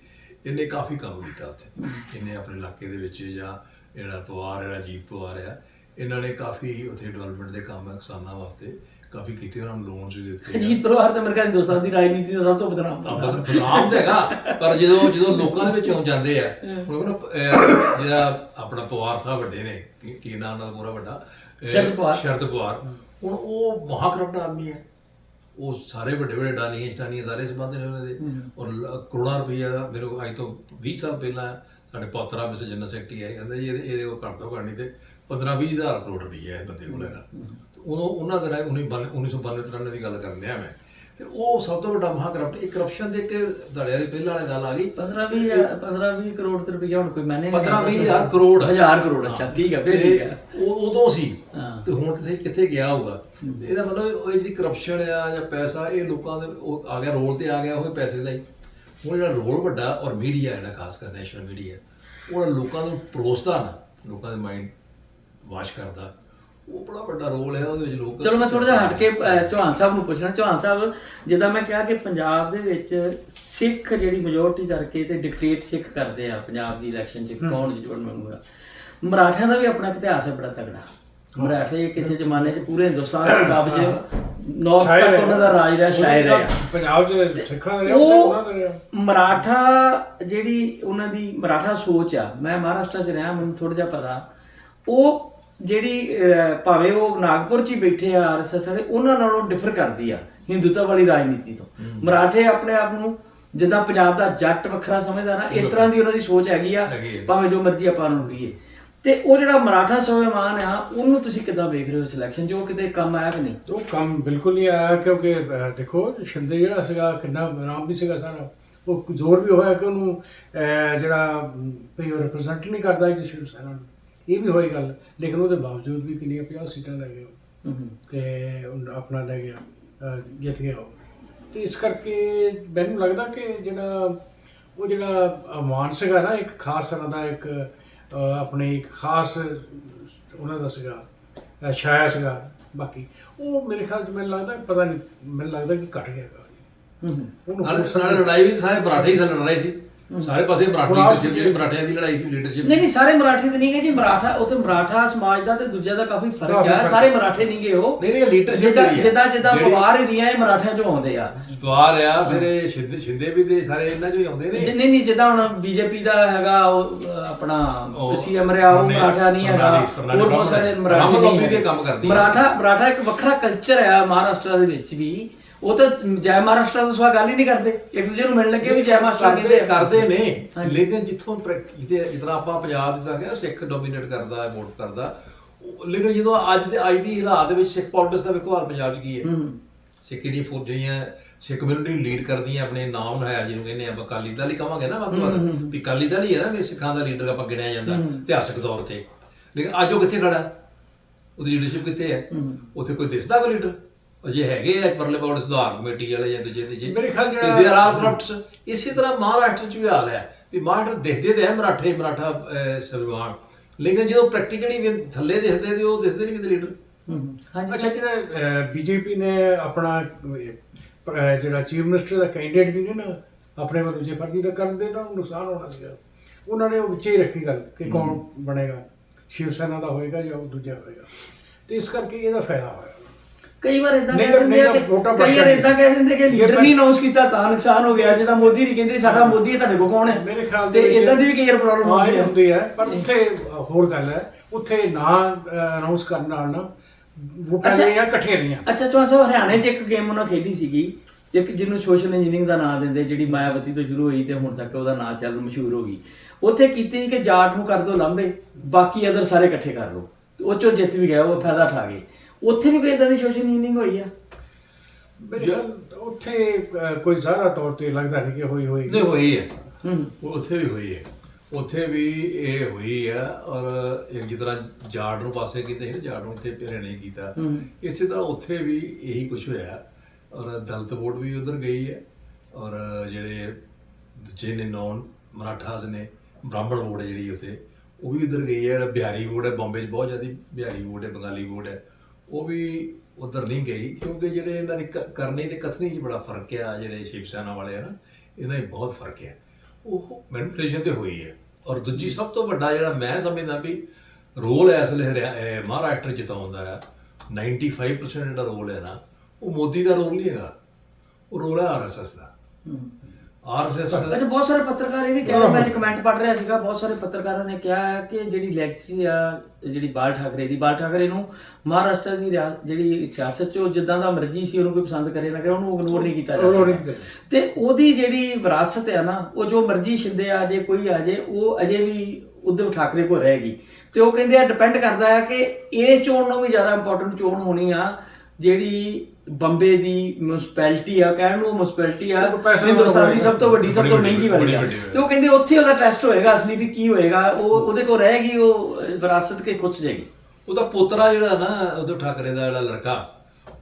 ਇਹਨੇ ਕਾਫੀ ਕੰਮ ਕੀਤਾ ਉੱਥੇ। ਇਹਨੇ ਆਪਣੇ ਇਲਾਕੇ ਦੇ ਵਿੱਚ ਜਾਂ ਜਿਹੜਾ ਪਵਾਰ ਜਿਹੜਾ ਜੀਤ ਪਵਾਰ ਆ ਇਹਨਾਂ ਨੇ ਕਾਫੀ ਉੱਥੇ ਡਿਵੈਲਪਮੈਂਟ ਦੇ ਕੰਮ ਹੈ ਕਿਸਾਨਾਂ ਵਾਸਤੇ। ਕਾਫੀ ਕੀਤੇ ਉਹਨਾਂ ਨੂੰ ਲੋਨਸ ਵੀ ਦਿੱਤੇ ਆ। ਅਜੀਤ ਪਰਿਵਾਰ ਤਾਂ ਮੇਰੇ ਖਿਆਲ ਹਿੰਦੁਸਤਾਨ ਦੀ ਰਾਜਨੀਤੀ ਦਾ ਸਭ ਤੋਂ ਬਦਨਾਮ ਬੰਦਾ ਆਪਾਂ ਬਦਨਾਮ ਤਾਂ ਹੈਗਾ ਪਰ ਜਦੋਂ ਜਦੋਂ ਲੋਕਾਂ ਦੇ ਵਿੱਚ ਆਉਂ ਜਾਂਦੇ ਆ ਹੁਣ ਨਾ ਅਹ, ਜਿਹੜਾ ਆਪਣਾ ਪਵਾਰ ਸਾਹਿਬ ਵੱਡੇ ਨੇ ਕੀ- ਕੀ ਨਾਮ ਦਾ ਪੂਰਾ ਵੱਡਾ ਅਹ, ਸ਼ਰਦ ਪਵਾਰ। ਸ਼ਰਦ ਪਵਾਰ। ਹੁਣ ਉਹ ਮਹਾਕਰਪਟ ਆਦਮੀ ਹੈ। ਉਹ ਸਾਰੇ ਵੱਡੇ ਵੱਡੇ ਡਾਨੀਆਂ ਸਟਾਨੀਆਂ ਸਾਰੇ ਸੰਬੰਧ ਨੇ ਉਹਨਾਂ ਦੇ। ਔਰ ਲ- ਕਰੋੜਾਂ ਰੁਪਈਆ ਮੇਰੇ ਕੋਲ ਅੱਜ ਤੋਂ 20 ਸਾਲ ਪਹਿਲਾਂ ਸਾਡੇ ਪਾਤਰਾ ਵਿੱਚ ਜਨਰਲ ਸੈਕਟਰੀ ਆਏ ਕਹਿੰਦੇ ਜੀ ਇਹਦੇ ਇਹਦੇ ਤੋਂ ਘੱਟ ਨਹੀਂ ਤੇ 15 20 ਹਜ਼ਾਰ ਕਰੋੜ ਰੁਪਈਆ ਇਹ ਬੰਦੇ ਕੋਲ ਹੈਗਾ। ਉਦੋਂ ਉਹਨਾਂ ਦੇ ਰਾਹੀਂ 1992 93 ਦੀ ਗੱਲ ਕਰਨ ਡਿਆ ਮੈਂ। ਤੇ ਉਹ ਸਭ ਤੋਂ ਵੱਡਾ ਮਹਾਕਰਪਟ ਇਹ ਕਰਪਸ਼ਨ ਦੇ ਕੇ ਤੁਹਾਡੇ ਵਾਲੀ ਪਹਿਲਾਂ ਵਾਲੀ ਗੱਲ ਆ ਗਈ। 15 20 15 20 ਕਰੋੜ ਤੇ ਰੁਪਈਆ ਹੁਣ ਕੋਈ ਮੈਨੇ 15 20 ਹਜ਼ਾਰ ਕਰੋੜ। ਹਜ਼ਾਰ ਕਰੋੜ ਅੱਛਾ ਠੀਕ ਹੈ ਫਿਰ ਠੀਕ ਹੈ ਉਹ ਉਦੋਂ ਸੀ। ਤੇ ਹੁਣ ਕਿੱਥੇ ਕਿੱਥੇ ਗਿਆ ਹੋਊਗਾ? ਤੇ ਇਹਦਾ ਮਤਲਬ ਉਹ ਜਿਹੜੀ ਕਰਪਸ਼ਨ ਆ ਜਾਂ ਪੈਸਾ ਇਹ ਲੋਕਾਂ ਦੇ ਉਹ ਆ ਗਿਆ ਰੋਲ ਤੇ ਆ ਗਿਆ ਉਹ ਪੈਸੇ ਦਾ ਹੀ। ਹੁਣ ਜਿਹੜਾ ਰੋਲ ਵੱਡਾ ਔਰ ਮੀਡੀਆ ਜਿਹੜਾ ਖਾਸ ਕਰ ਨੈਸ਼ਨਲ ਮੀਡੀਆ ਉਹ ਲੋਕਾਂ ਨੂੰ ਪਰੋਸਦਾ ਨਾ ਲੋਕਾਂ ਦੇ ਮਾਈਂਡ ਵਾਸ਼ ਕਰਦਾ। ਉਹ ਬੜਾ ਵੱਡਾ ਰੋਲ ਹੈ ਉਹਦੇ ਵਿੱਚ ਲੋਕ ਚਲੋ ਮੈਂ ਥੋੜਾ ਜਿਹਾ ਹਟ ਕੇ ਅਹ, ਚੌਹਾਨ ਸਾਹਿਬ ਨੂੰ ਪੁੱਛਣਾ। ਚੌਹਾਨ ਸਾਹਿਬ ਜਿੱਦਾਂ ਮੈਂ ਕਿਹਾ ਕਿ ਪੰਜਾਬ ਦੇ ਵਿੱਚ ਸਿੱਖ ਜਿਹੜੀ ਮੈਜੋਰਟੀ ਕਰਕੇ ਤੇ ਡਿਕਟੇਟ ਸਿੱਖ ਕਰਦੇ ਆ ਪੰਜਾਬ ਦੀ ਇਲੈਕਸ਼ਨ 'ਚ ਕੌਣ ਜੁੜ ਮੰਗੂਗਾ ਮਰਾਠਿਆਂ ਦਾ ਵੀ ਆਪਣਾ ਇੱਕ ਇਤਿਹਾਸ ਹੈ ਬੜਾ ਤਗੜਾ ਮਰਾਠੇ ਕਿਸੇ ਜ਼ਮਾਨੇ 'ਚ ਪੂਰੇ ਹਿੰਦੁਸਤਾਨ ਦੇ ਕਬਜ਼ੇ ਨੌਰਥ ਤੱਕ ਉਹਨਾਂ ਦਾ ਰਾਜ ਰਿਹਾ ਸ਼ਾਇਰ ਰਿਹਾ ਪੰਜਾਬ ਦੇ ਸਿੱਖਾਂ ਦੇ ਰਿਹਾ, ਉਹਨਾਂ ਦੇ ਰਿਹਾ। ਉਹ ਮਰਾਠਾ ਜਿਹੜੀ ਉਹਨਾਂ ਦੀ ਮਰਾਠਾ ਸੋਚ ਆ ਮੈਂ ਮਹਾਰਾਸ਼ਟਰ 'ਚ ਰਿਹਾ ਮੈਨੂੰ ਥੋੜਾ ਜਿਹਾ ਪਤਾ ਉਹ ਜਿਹੜੀ ਭਾਵੇਂ ਉਹ ਨਾਗਪੁਰ 'ਚ ਹੀ ਬੈਠੇ ਆ ਆਰਐਸਐਸ ਵਾਲੇ ਉਹਨਾਂ ਨਾਲੋਂ ਡਿਫਰ ਕਰਦੀ ਆ ਹਿੰਦੂਤਾ ਵਾਲੀ ਰਾਜਨੀਤੀ ਤੋਂ। ਮਰਾਠੇ ਆਪਣੇ ਆਪ ਨੂੰ ਜਿੱਦਾਂ ਪੰਜਾਬ ਦਾ ਜੱਟ ਵੱਖਰਾ ਸਮਝਦਾ ਨਾ ਇਸ ਤਰ੍ਹਾਂ ਦੀ ਉਹਨਾਂ ਦੀ ਸੋਚ ਹੈਗੀ ਆ। ਭਾਵੇਂ ਜੋ ਮਰਜ਼ੀ ਆਪਾਂ ਨੂੰ ਲਈਏ ਤੇ ਉਹ ਜਿਹੜਾ ਮਰਾਠਾ ਸਵਾਭਿਮਾਨ ਆ ਉਹਨੂੰ ਤੁਸੀਂ ਕਿੱਦਾਂ ਵੇਖ ਰਹੇ ਹੋ ਸਿਲੈਕਸ਼ਨ ਜੋ ਕਿਤੇ ਕੰਮ ਆਇਆ ਕਿ ਨਹੀਂ? ਉਹ ਕੰਮ ਬਿਲਕੁਲ ਨਹੀਂ ਆਇਆ ਕਿਉਂਕਿ ਦੇਖੋ ਸ਼ਿੰਦੇ ਜਿਹੜਾ ਸੀਗਾ ਕਿੰਨਾ ਨਾਮ ਵੀ ਸੀਗਾ ਸਾਰਾ। ਉਹ ਜ਼ੋਰ ਵੀ ਹੋਇਆ ਕਿ ਉਹਨੂੰ ਜਿਹੜਾ ਉਹ ਰਿਪਰੈਜ਼ੈਂਟ ਨਹੀਂ ਕਰਦਾ ਜੀ ਸ਼ਿਵ ਸੈਨਾ ਨੂੰ। ਇਹ ਵੀ ਹੋਈ ਗੱਲ। ਲੇਕਿਨ ਉਹਦੇ ਬਾਵਜੂਦ ਵੀ ਕਿੰਨੀਆਂ 50 ਸੀਟਾਂ ਲੈ ਗਏ ਉਹ। ਤੇ ਉਹ ਆਪਣਾ ਲੈ ਗਿਆ ਅਹ, ਜਿੱਤ ਗਿਆ ਉਹ। ਤੇ ਇਸ ਕਰਕੇ ਮੈਨੂੰ ਲੱਗਦਾ ਕਿ ਜਿਹੜਾ ਉਹ ਜਿਹੜਾ ਮਾਨ ਸੀਗਾ ਨਾ ਇੱਕ ਖਾਸ ਤਰ੍ਹਾਂ ਦਾ ਇੱਕ ਅਹ, ਆਪਣੇ ਇੱਕ ਖਾਸ ਉਹਨਾਂ ਦਾ ਸੀਗਾ ਅਹ, ਛਾਇਆ ਸੀਗਾ ਬਾਕੀ। ਉਹ ਮੇਰੇ ਖਿਆਲ 'ਚ ਮੈਨੂੰ ਲੱਗਦਾ ਪਤਾ ਨਹੀਂ ਮੈਨੂੰ ਲੱਗਦਾ ਕਿ ਘਟ ਗਿਆ ਹੈਗਾ। ਹੂੰ ਹੂੰ। ਉਹਨੂੰ ਨਾਲ ਹੋਰ ਸਾਰਾ- ਨਾਲ ਲੜਾਈ ਵੀ ਸਾਰੇ ਮਰਾਠੇ ਹੀ ਸਨ ਲੜਾਈ ਸੀ। ਸਾਰੇ ਪਾਸੇ ਮਰਾਠੀ ਲੀਡਰਸ਼ਿਪ ਜਿਹੜੀ ਮਰਾਠਿਆਂ ਦੀ ਲੜਾਈ ਸੀ ਲੀਡਰਸ਼ਿਪ ਨਹੀਂ ਨਹੀਂ ਸਾਰੇ ਮਰਾਠੇ ਤੇ ਨਹੀਂ ਗਏ ਜੀ ਮਰਾਠਾ ਉਹ ਤੇ ਮਰਾਠਾ ਸਮਾਜ ਦਾ ਤੇ ਦੂਜਿਆਂ ਦਾ ਕਾਫੀ ਫ਼ਰਕ ਆ। ਸਾਰੇ ਮਰਾਠੇ ਨਹੀਂ ਗਏ ਉਹ। ਨਹੀਂ ਨਹੀਂ ਲੀਡਰਸ਼ਿਪ ਜਿੱਦਾਂ ਜਿੱਦਾਂ ਜਿੱਦਾਂ ਪਵਾਰ ਏਰੀਆ ਇਹ ਮਰਾਠਿਆਂ ਚੋਂ ਆਉਂਦੇ ਆ। ਦਵਾਰ ਆ ਫਿਰ ਇਹ ਸ਼ਿੰਦੇ ਸ਼ਿੰਦੇ ਵੀ ਤੇ ਸਾਰੇ ਇਹਨਾਂ ਚੋਂ ਹੀ ਆਉਂਦੇ ਨੇ। ਜਿੰਨੇ ਨਹੀਂ ਜਿੱਦਾਂ ਹੁਣ ਬੀਜੇਪੀ ਦਾ ਹੈਗਾ ਉਹ ਆਪਣਾ ਸੀਐਮ ਰਿਹਾ ਉਹ ਮਰਾਠਾ ਨਹੀਂ ਹੈਗਾ। ਹੋਰ ਬਹੁਤ ਸਾਰੇ ਮਰਾਠੇ ਨਹੀਂ ਦੇ। ਮਰਾਠਾ ਮਰਾਠਾ ਇੱਕ ਵੱਖਰਾ ਕਲਚਰ ਆ ਮਹਾਰਾਸ਼ਟਰ ਦੇ ਵਿੱਚ ਵੀ। ਉਹ ਤਾਂ ਜੈ ਮਹਾਰਾਸ਼ਟਰ ਤੋਂ ਸਵਾ ਗੱਲ ਹੀ ਨਹੀਂ ਕਰਦੇ। ਇੱਕ ਦੂਜੇ ਨੂੰ ਮਿਲਣ ਲੱਗੇ ਵੀ ਜੈ ਮਹਾਰਾਸ਼ਟਰ ਕਰਦੇ ਕਹਿੰਦੇ ਆ। ਕਰਦੇ ਨੇ। ਹਾਂਜੀ। ਲੇਕਿਨ ਜਿੱਥੋਂ ਜਿਤਨਾ ਆਪਾਂ ਪੰਜਾਬ ਦੇ ਸਾਂਗੇ ਸਿੱਖ ਡੋਮੀਨੇਟ ਕਰਦਾ ਹੈ ਵੋਟ ਕਰਦਾ ਉਹ- ਲੇਕਿਨ ਜਦੋਂ ਅੱਜ ਦੇ ਅੱਜ ਦੀ ਹਾਲਾਤ ਦੇ ਵਿੱਚ ਸਿੱਖ ਪੋਲਿਟਿਕਸ ਦਾ ਵੇਖੋ ਹਾਲ ਪੰਜਾਬ 'ਚ ਕੀ ਹੈ। ਹੂੰ। ਸਿੱਖ ਜਿਹੜੀਆਂ ਫੌਜ ਜਿਹੜੀਆਂ ਸਿੱਖ ਕਮਿਊਨਿਟੀ ਲੀਡ ਕਰਦੀਆਂ ਆਪਣੇ ਨਾਮ ਹੈ ਜਿਹਨੂੰ ਕਹਿੰਦੇ ਆਪਾਂ ਅਕਾਲੀ ਦਲ ਹੀ ਕਵਾਂਗੇ ਨਾ ਵੱਧ ਤੋਂ ਵੱਧ। ਵੀ ਅਕਾਲੀ ਦਲ ਹੀ ਹੈ ਨਾ ਵੀ ਸਿੱਖਾਂ ਦਾ ਲੀਡਰ ਆਪਾਂ ਗਿਣਿਆ ਜਾਂਦਾ ਇਤਿਹਾਸਕ ਤੌਰ ਤੇ। ਲੇਕਿਨ ਅੱਜ ਉਹ ਕਿੱਥੇ ਖੜਾ? ਉਹਦੀ ਲੀਡਰਸ਼ਿਪ ਕਿੱਥੇ ਹੈ? ਉੱਥੇ ਕੋਈ ਦਿਸਦਾ ਕੋਈ ਲੀਡਰ ਅਜੇ ਹੈਗੇ ਆ ਪਰਲੇ ਬੋਰਡ ਸੁਧਾਰ ਕਮੇਟੀ ਵਾਲੇ ਜਾਂ ਦੂਜੇ ਦੂਜੇ ਮੇਰੇ ਖਿਆਲ ਜਿਹੜਾ- ਤੇ ਦੇਰ ਆਰ ਕਰਪਟਸ ਇਸੇ ਤਰ੍ਹਾਂ ਮਹਾਰਾਸ਼ਟਰ ਚ ਵੀ ਹਾਲ ਹੈ ਵੀ ਮਹਾਰਾਸ਼ਟਰ ਦੇਖਦੇ ਤੇ ਹੈ ਮਰਾਠੇ ਮਰਾਠਾ ਸਵਿਮਾਨ ਲੇਕਿਨ ਜਦੋਂ ਪ੍ਰੈਕਟੀਕਲੀ ਥੱਲੇ ਦਿਖਦੇ ਤੇ ਉਹ ਦਿਖਦੇ ਨਹੀਂ ਕਿਤੇ ਲੀਡਰ। ਹਾਂਜੀ ਅੱਛਾ ਜਿਹੜਾ ਬੀਜੇਪੀ ਨੇ ਆਪਣਾ ਜਿਹੜਾ ਚੀਫ ਮਿਨਿਸਟਰ ਦਾ ਕੈਂਡੀਡੇਟ ਵੀ ਨੇ ਨਾ ਆਪਣੇ ਵੱਲੋਂ ਜੇ ਫਰਜ਼ੀ ਦਾ ਕਰਦੇ ਤਾਂ ਉਹਨੂੰ ਨੁਕਸਾਨ ਹੋਣਾ ਸੀਗਾ। ਉਹਨਾਂ ਨੇ ਉਹ ਵਿੱਚੇ ਹੀ ਰੱਖੀ ਗੱਲ ਕਿ ਕੌਣ ਬਣੇਗਾ ਸ਼ਿਵ ਸੈਨਾ ਦਾ ਹੋਏਗਾ ਜਾਂ ਉਹ ਦੂਜਾ ਹੋਏਗਾ। ਤੇ ਇਸ ਕਰਕੇ ਇਹਦਾ ਫਾਇਦਾ ਹੋਇਆ। ਕਈ ਵਾਰ ਇਦਾਂ ਨਹੀਂ ਕਹਿ ਦਿੰਦੇ ਆ ਨਹੀਂ ਕਿ ਕਈ ਵਾਰ ਇਦਾਂ ਕਹਿ ਦਿੰਦੇ ਕਿ ਜੇ ਲੀਡਰ ਨਹੀਂ ਅਨਾਉਂਸ ਕੀਤਾ ਤਾਂ ਨੁਕਸਾਨ ਹੋ ਗਿਆ ਜਿੱਦਾਂ ਮੋਦੀ ਨਹੀਂ ਕਹਿੰਦੇ ਸਾਡਾ ਮੋਦੀ ਹੈ ਤੁਹਾਡੇ ਕੋਲ ਕੌਣ ਹੈ? ਮੇਰੇ ਖਿਆਲ ਤੇ ਵਿੱਚ ਇਦਾਂ ਦੀ ਵੀ ਕਈ ਵਾਰ ਪ੍ਰੋਬਲਮ ਹਾਂ, ਇਹ ਹੈ। ਹੁੰਦੀ ਹੈ ਪਰ ਉੱਥੇ ਹੋਰ ਗੱਲ ਹੈ ਉੱਥੇ ਨਾ ਅਨਾਉਂਸ ਕਰਨ ਨਾਲ ਨਾ ਵੋਟਾਂ ਅੱਛਾ। ਜਿਹੜੀਆਂ ਇਕੱਠੀਆਂ ਰਹੀਆਂ ਅੱਛਾ ਚੌਹਾਨ ਸਾਹਿਬ ਹਰਿਆਣੇ 'ਚ ਇੱਕ ਗੇਮ ਉਹਨਾਂ ਖੇਡੀ ਸੀਗੀ ਇੱਕ ਜਿਹਨੂੰ ਸੋਸ਼ਲ ਇੰਜੀਨੀਅਰਿੰਗ ਦਾ ਨਾਮ ਦਿੰਦੇ ਜਿਹੜੀ ਮਾਇਆਵਤੀ ਤੋਂ ਸ਼ੁਰੂ ਹੋਈ ਤੇ ਹੁਣ ਤੱਕ ਉਹਦਾ ਨਾਮ ਚੱਲ ਮਸ਼ਹੂਰ ਹੋ ਗਈ। ਉੱਥੇ ਕੀਤੀ ਕਿ ਜਾਟ ਨੂੰ ਕਰ ਦੋ ਲਾਂਬੇ ਬਾਕੀ ਅਦਰ ਸਾਰੇ ਇਕੱਠੇ ਕਰ ਲਓ ਉਹ ਚੋਂ ਜਿੱਤ ਵੀ ਗਿਆ ਉਹ ਫਾਇਦਾ ਉਠਾ ਗਏ। ਉੱਥੇ ਵੀ ਕੋਈ ਇਦਾਂ ਦੀ ਸੋਸ਼ਲ ਇੰਜੀਨੀਅਰਿੰਗ ਹੋਈ ਆ? ਉੱਥੇ ਅਹ, ਕੋਈ ਜ਼ਿਆਦਾ ਤੌਰ ਤੇ ਲੱਗਦਾ ਨਹੀਂ ਕਿ ਹੋਈ ਹੋਈ ਨਹੀਂ ਹੋਈ ਹੈ। ਹੂੰ। ਉਹ ਉੱਥੇ ਵੀ ਹੋਈ ਹੈ। ਉੱਥੇ ਵੀ ਇਹ ਹੋਈ ਹੈ ਔਰ ਇੱਕ ਜਿਸ ਤਰ੍ਹਾਂ ਜਾੜ ਨੂੰ ਪਾਸੇ ਕੀਤੇ ਸੀ ਨਾ ਜਾੜ ਨੂੰ ਇੱਥੇ ਪੇਰੇ ਨਹੀਂ ਕੀਤਾ। ਇਸੇ ਤਰ੍ਹਾਂ ਉੱਥੇ ਵੀ ਇਹੀ ਕੁਝ ਹੋਇਆ ਔਰ ਦਲਿਤ ਵੋਟ ਵੀ ਉਧਰ ਗਈ ਹੈ। ਔਰ ਜਿਹੜੇ ਦੂਜੇ ਨੇ ਨੌਨ ਮਰਾਠਾਸ ਨੇ ਬ੍ਰਾਹਮਣ ਵੋਟ ਹੈ ਜਿਹੜੀ ਉੱਥੇ ਉਹ ਵੀ ਉਧਰ ਗਈ ਹੈ। ਜਿਹੜਾ ਬਿਹਾਰੀ ਵੋਟ ਹੈ ਬੰਬੇ 'ਚ ਬਹੁਤ ਜ਼ਿਆਦਾ ਬਿਹਾਰੀ ਵੋਟ ਹੈ ਬੰਗਾਲੀ ਵੋਟ ਹੈ। ਉਹ ਵੀ ਉਧਰ ਨਹੀਂ ਗਈ, ਕਿਉਂਕਿ ਜਿਹੜੇ ਇਹਨਾਂ ਦੀ ਕ- ਕਰਨੀ ਤੇ ਕਥਨੀ 'ਚ ਬੜਾ ਫ਼ਰਕ ਆ, ਜਿਹੜੇ ਸ਼ਿਵ ਸੈਨਾ ਵਾਲੇ ਆ ਨਾ, ਇਹਨਾਂ 'ਚ ਬਹੁਤ ਫ਼ਰਕ ਹੈ ਉਹ ਮੈਨੀਪੂਲੇਸ਼ਨ ਤੇ ਹੋਈ ਹੈ ਔਰ ਦੂਜੀ ਸਭ ਤੋਂ ਵੱਡਾ ਜਿਹੜਾ ਮੈਂ ਸਮਝਦਾ ਵੀ ਰੋਲ ਹੈ ਇਸ ਵੇਲੇ ਹਰਿਆ- ਮਹਾਰਾਸ਼ਟਰ ਜਿਤਾਉਂਦਾ ਹੈ 95% ਜਿਹੜਾ ਰੋਲ ਹੈ ਨਾ, ਉਹ ਮੋਦੀ ਦਾ ਰੋਲ ਨਹੀਂ ਹੈਗਾ। ਉਹ ਰੋਲ ਹੈ ਆਰਐਸਐਸ ਦਾ। ਆਰਐਸਐਸ ਅੱਛਾ ਬਹੁਤ ਸਾਰੇ ਪੱਤਰਕਾਰ ਇਹ ਵੀ ਕਹਿ ਰਹੇ ਮੈਂ ਕਮੈਂਟ ਪੜ੍ਹ ਰਿਹਾ ਸੀਗਾ ਬਹੁਤ ਸਾਰੇ ਪੱਤਰਕਾਰਾਂ ਨੇ ਕਿਹਾ ਹੈ ਕਿ ਜਿਹੜੀ ਲੈਗਸੀ ਆ ਜਿਹੜੀ ਬਾਲ ਠਾਕਰੇ ਦੀ ਬਾਲ ਠਾਕਰੇ ਨੂੰ ਮਹਾਰਾਸ਼ਟਰ ਦੀ ਜਿਹੜੀ ਸਿਆਸਤ ਚ ਜਿੱਦਾਂ ਦਾ ਮਰਜ਼ੀ ਸੀ ਉਹਨੂੰ ਕੋਈ ਪਸੰਦ ਕਰੇ ਨਾ ਕਰੇ ਉਹਨੂੰ ਇਗਨੋਰ ਨਹੀਂ ਕੀਤਾ ਜਾ Ignore ਨਹੀਂ ਸਕਦਾ। ਕੀਤਾ ਤੇ ਉਹਦੀ ਜਿਹੜੀ ਵਿਰਾਸਤ ਹੈ ਨਾ ਉਹ ਜੋ ਮਰਜ਼ੀ ਸ਼ਿੰਦੇ ਆ ਜੇ ਕੋਈ ਆ ਜੇ ਉਹ ਅਜੇ ਵੀ ਉद्धਵ ਠਾਕਰੇ ਕੋਲ ਰਹੇਗੀ ਤੇ ਉਹ ਕਹਿੰਦੇ ਆ ਡਿਪੈਂਡ ਕਰਦਾ ਹੈ ਕਿ ਇਸ ਚੋਣ ਨੂੰ ਵੀ ਜ਼ਿਆਦਾ ਇੰਪੋਰਟੈਂਟ ਚੋਣ ਹੋਣੀ ਆ ਜਿਹੜੀ ਬੰਬੇ ਦੀ ਮਿਊਨਿਸਪੈਲਿਟੀ ਆ ਕਹਿਣ ਨੂੰ ਮਿਊਨਿਸਪੈਲਿਟੀ ਆ ਉਹ ਹਿੰਦੁਸਤਾਨ ਦੀ ਸਭ ਤੋਂ ਵੱਡੀ ਸਭ ਤੋਂ ਮਹਿੰਗੀ ਵਾਲੀ ਆ। ਤੇ ਉਹ ਕਹਿੰਦੇ ਉੱਥੇ ਉਹਦਾ ਟੈਸਟ ਹੋਏਗਾ ਅਸਲੀ ਵੀ ਕੀ ਹੋਏਗਾ ਉਹ ਉਹਦੇ ਕੋਲ ਰਹੇਗੀ ਉਹ ਅਹ, ਵਿਰਾਸਤ ਕੇ ਕੁਛ ਜਾਏਗੀ। ਉਹਦਾ ਪੋਤਰਾ ਜਿਹੜਾ ਨਾ ਉਦੋਂ ਠਾਕਰੇ ਦਾ ਜਿਹੜਾ ਲੜਕਾ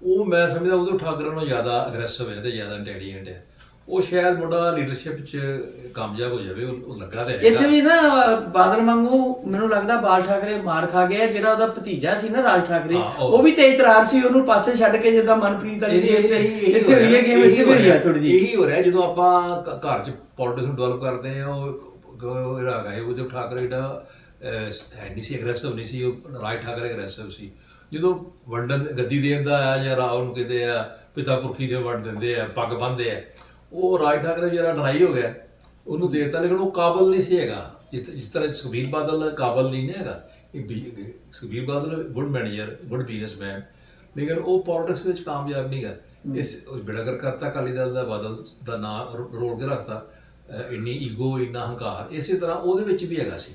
ਉਹ ਮੈਂ ਸਮਝਦਾ ਉਦੋਂ ਠਾਕਰੇ ਨਾਲੋਂ ਜ਼ਿਆਦਾ ਅਗਰੈਸਿਵ ਹੈ ਤੇ ਜ਼ਿਆਦਾ ਇੰਟੈਲੀਜੈਂਟ ਹੈ ਉਹ ਸ਼ਾਇਦ ਮੁੰਡਾ ਲੀਡਰਸ਼ਿਪ 'ਚ ਕਾਮਯਾਬ ਹੋ ਜਾਵੇ ਉਹ ਉਹ ਲੱਗਾ ਤੇ ਇੱਥੇ ਹੈਗਾ ਵੀ ਨਾ ਬਾਦਲ ਵਾਂਗੂ ਮੈਨੂੰ ਲੱਗਦਾ ਬਾਲ ਠਾਕਰੇ ਮਾਰ ਖਾ ਗਿਆ ਜਿਹੜਾ ਉਹਦਾ ਭਤੀਜਾ ਸੀ ਨਾ ਰਾਜ ਠਾਕਰੇ ਹਾਂ, ਉਹ- ਉਹ ਵੀ ਤੇ ਇਤਰਾਰ ਸੀ ਉਹਨੂੰ ਪਾਸੇ ਛੱਡ ਕੇ ਜਿੱਦਾਂ ਮਨਪ੍ਰੀਤ ਵਾਲੀ ਇਹੀ- ਇੱਥੇ ਇਹੀ- ਇਹੀ ਇੱਥੇ ਹੋਈ ਹੈ ਗੇਮ ਇਹੀ ਇੱਥੇ ਵੀ ਹੋਈ ਹੈ ਥੋੜੀ ਜੀ ਇਹੀ ਹੋ ਰਿਹਾ ਜਦੋਂ ਆਪਾਂ ਘ- ਘਰ 'ਚ ਪੋਲਿਟਿਕਸ ਨੂੰ ਡਿਵੈਲਪ ਕਰਦੇ ਆ ਉਹ ਉਹ ਜਿਹੜਾ ਹੈਗਾ ਉਹ ਉਦੋਂ ਠਾਕਰੇ ਜਿਹੜਾ ਅਹ, ਹੈ ਨਹੀਂ ਸੀ ਅਗਰੈਸਿਵ ਨਹੀਂ ਸੀ ਉਹ ਰਾਜ ਠਾਕਰੇ ਅਗਰੈਸਿਵ ਸੀ। ਜਦੋਂ ਵੰਡਨ ਗੱਦੀ ਦੇਣ ਦਾ ਆਇਆ ਜਾਂ ਰਾਵ ਨੂੰ ਕਹਿੰਦੇ ਆ ਪਿਤਾ ਪੁਰਖੀ ਦੇ ਵੰਡ ਦਿੰਦੇ ਆ ਪੱਗ ਬੰਨ੍ਹਦੇ ਆ ਉਹ ਰਾਜ ਠਾਕਰੇ ਜਿਹੜਾ ਡਰਾਈ ਹੋ ਗਿਆ ਉਹਨੂੰ ਦੇਤਾ ਲੇਕਿਨ ਉਹ ਕਾਬਲ ਨਹੀਂ ਸੀ ਹੈਗਾ। ਜਿਸ ਜਿਸ ਤਰ੍ਹਾਂ ਸੁਖਬੀਰ ਬਾਦਲ ਕਾਬਲ ਨਹੀਂ ਨਾ ਹੈਗਾ ਇਹ Sukhbir Badal good manager good businessman ਲੇਕਿਨ ਉਹ ਪੋਲਿਟਿਕਸ ਵਿੱਚ ਕਾਮਯਾਬ ਨਹੀਂ ਗਾ ਇਸ ਬਿੜਾਗਰ ਕਰਤਾ ਅਕਾਲੀ ਦਲ ਦਾ ਬਾਦਲ ਦਾ ਨਾਂ ਰੋ- ਰੋਲ ਕੇ ਰੱਖਤਾ ਅਹ ਇੰਨੀ ਈਗੋ ਇੰਨਾ ਹੰਕਾਰ ਇਸੇ ਤਰ੍ਹਾਂ ਉਹਦੇ ਵਿੱਚ ਵੀ ਹੈਗਾ ਸੀ।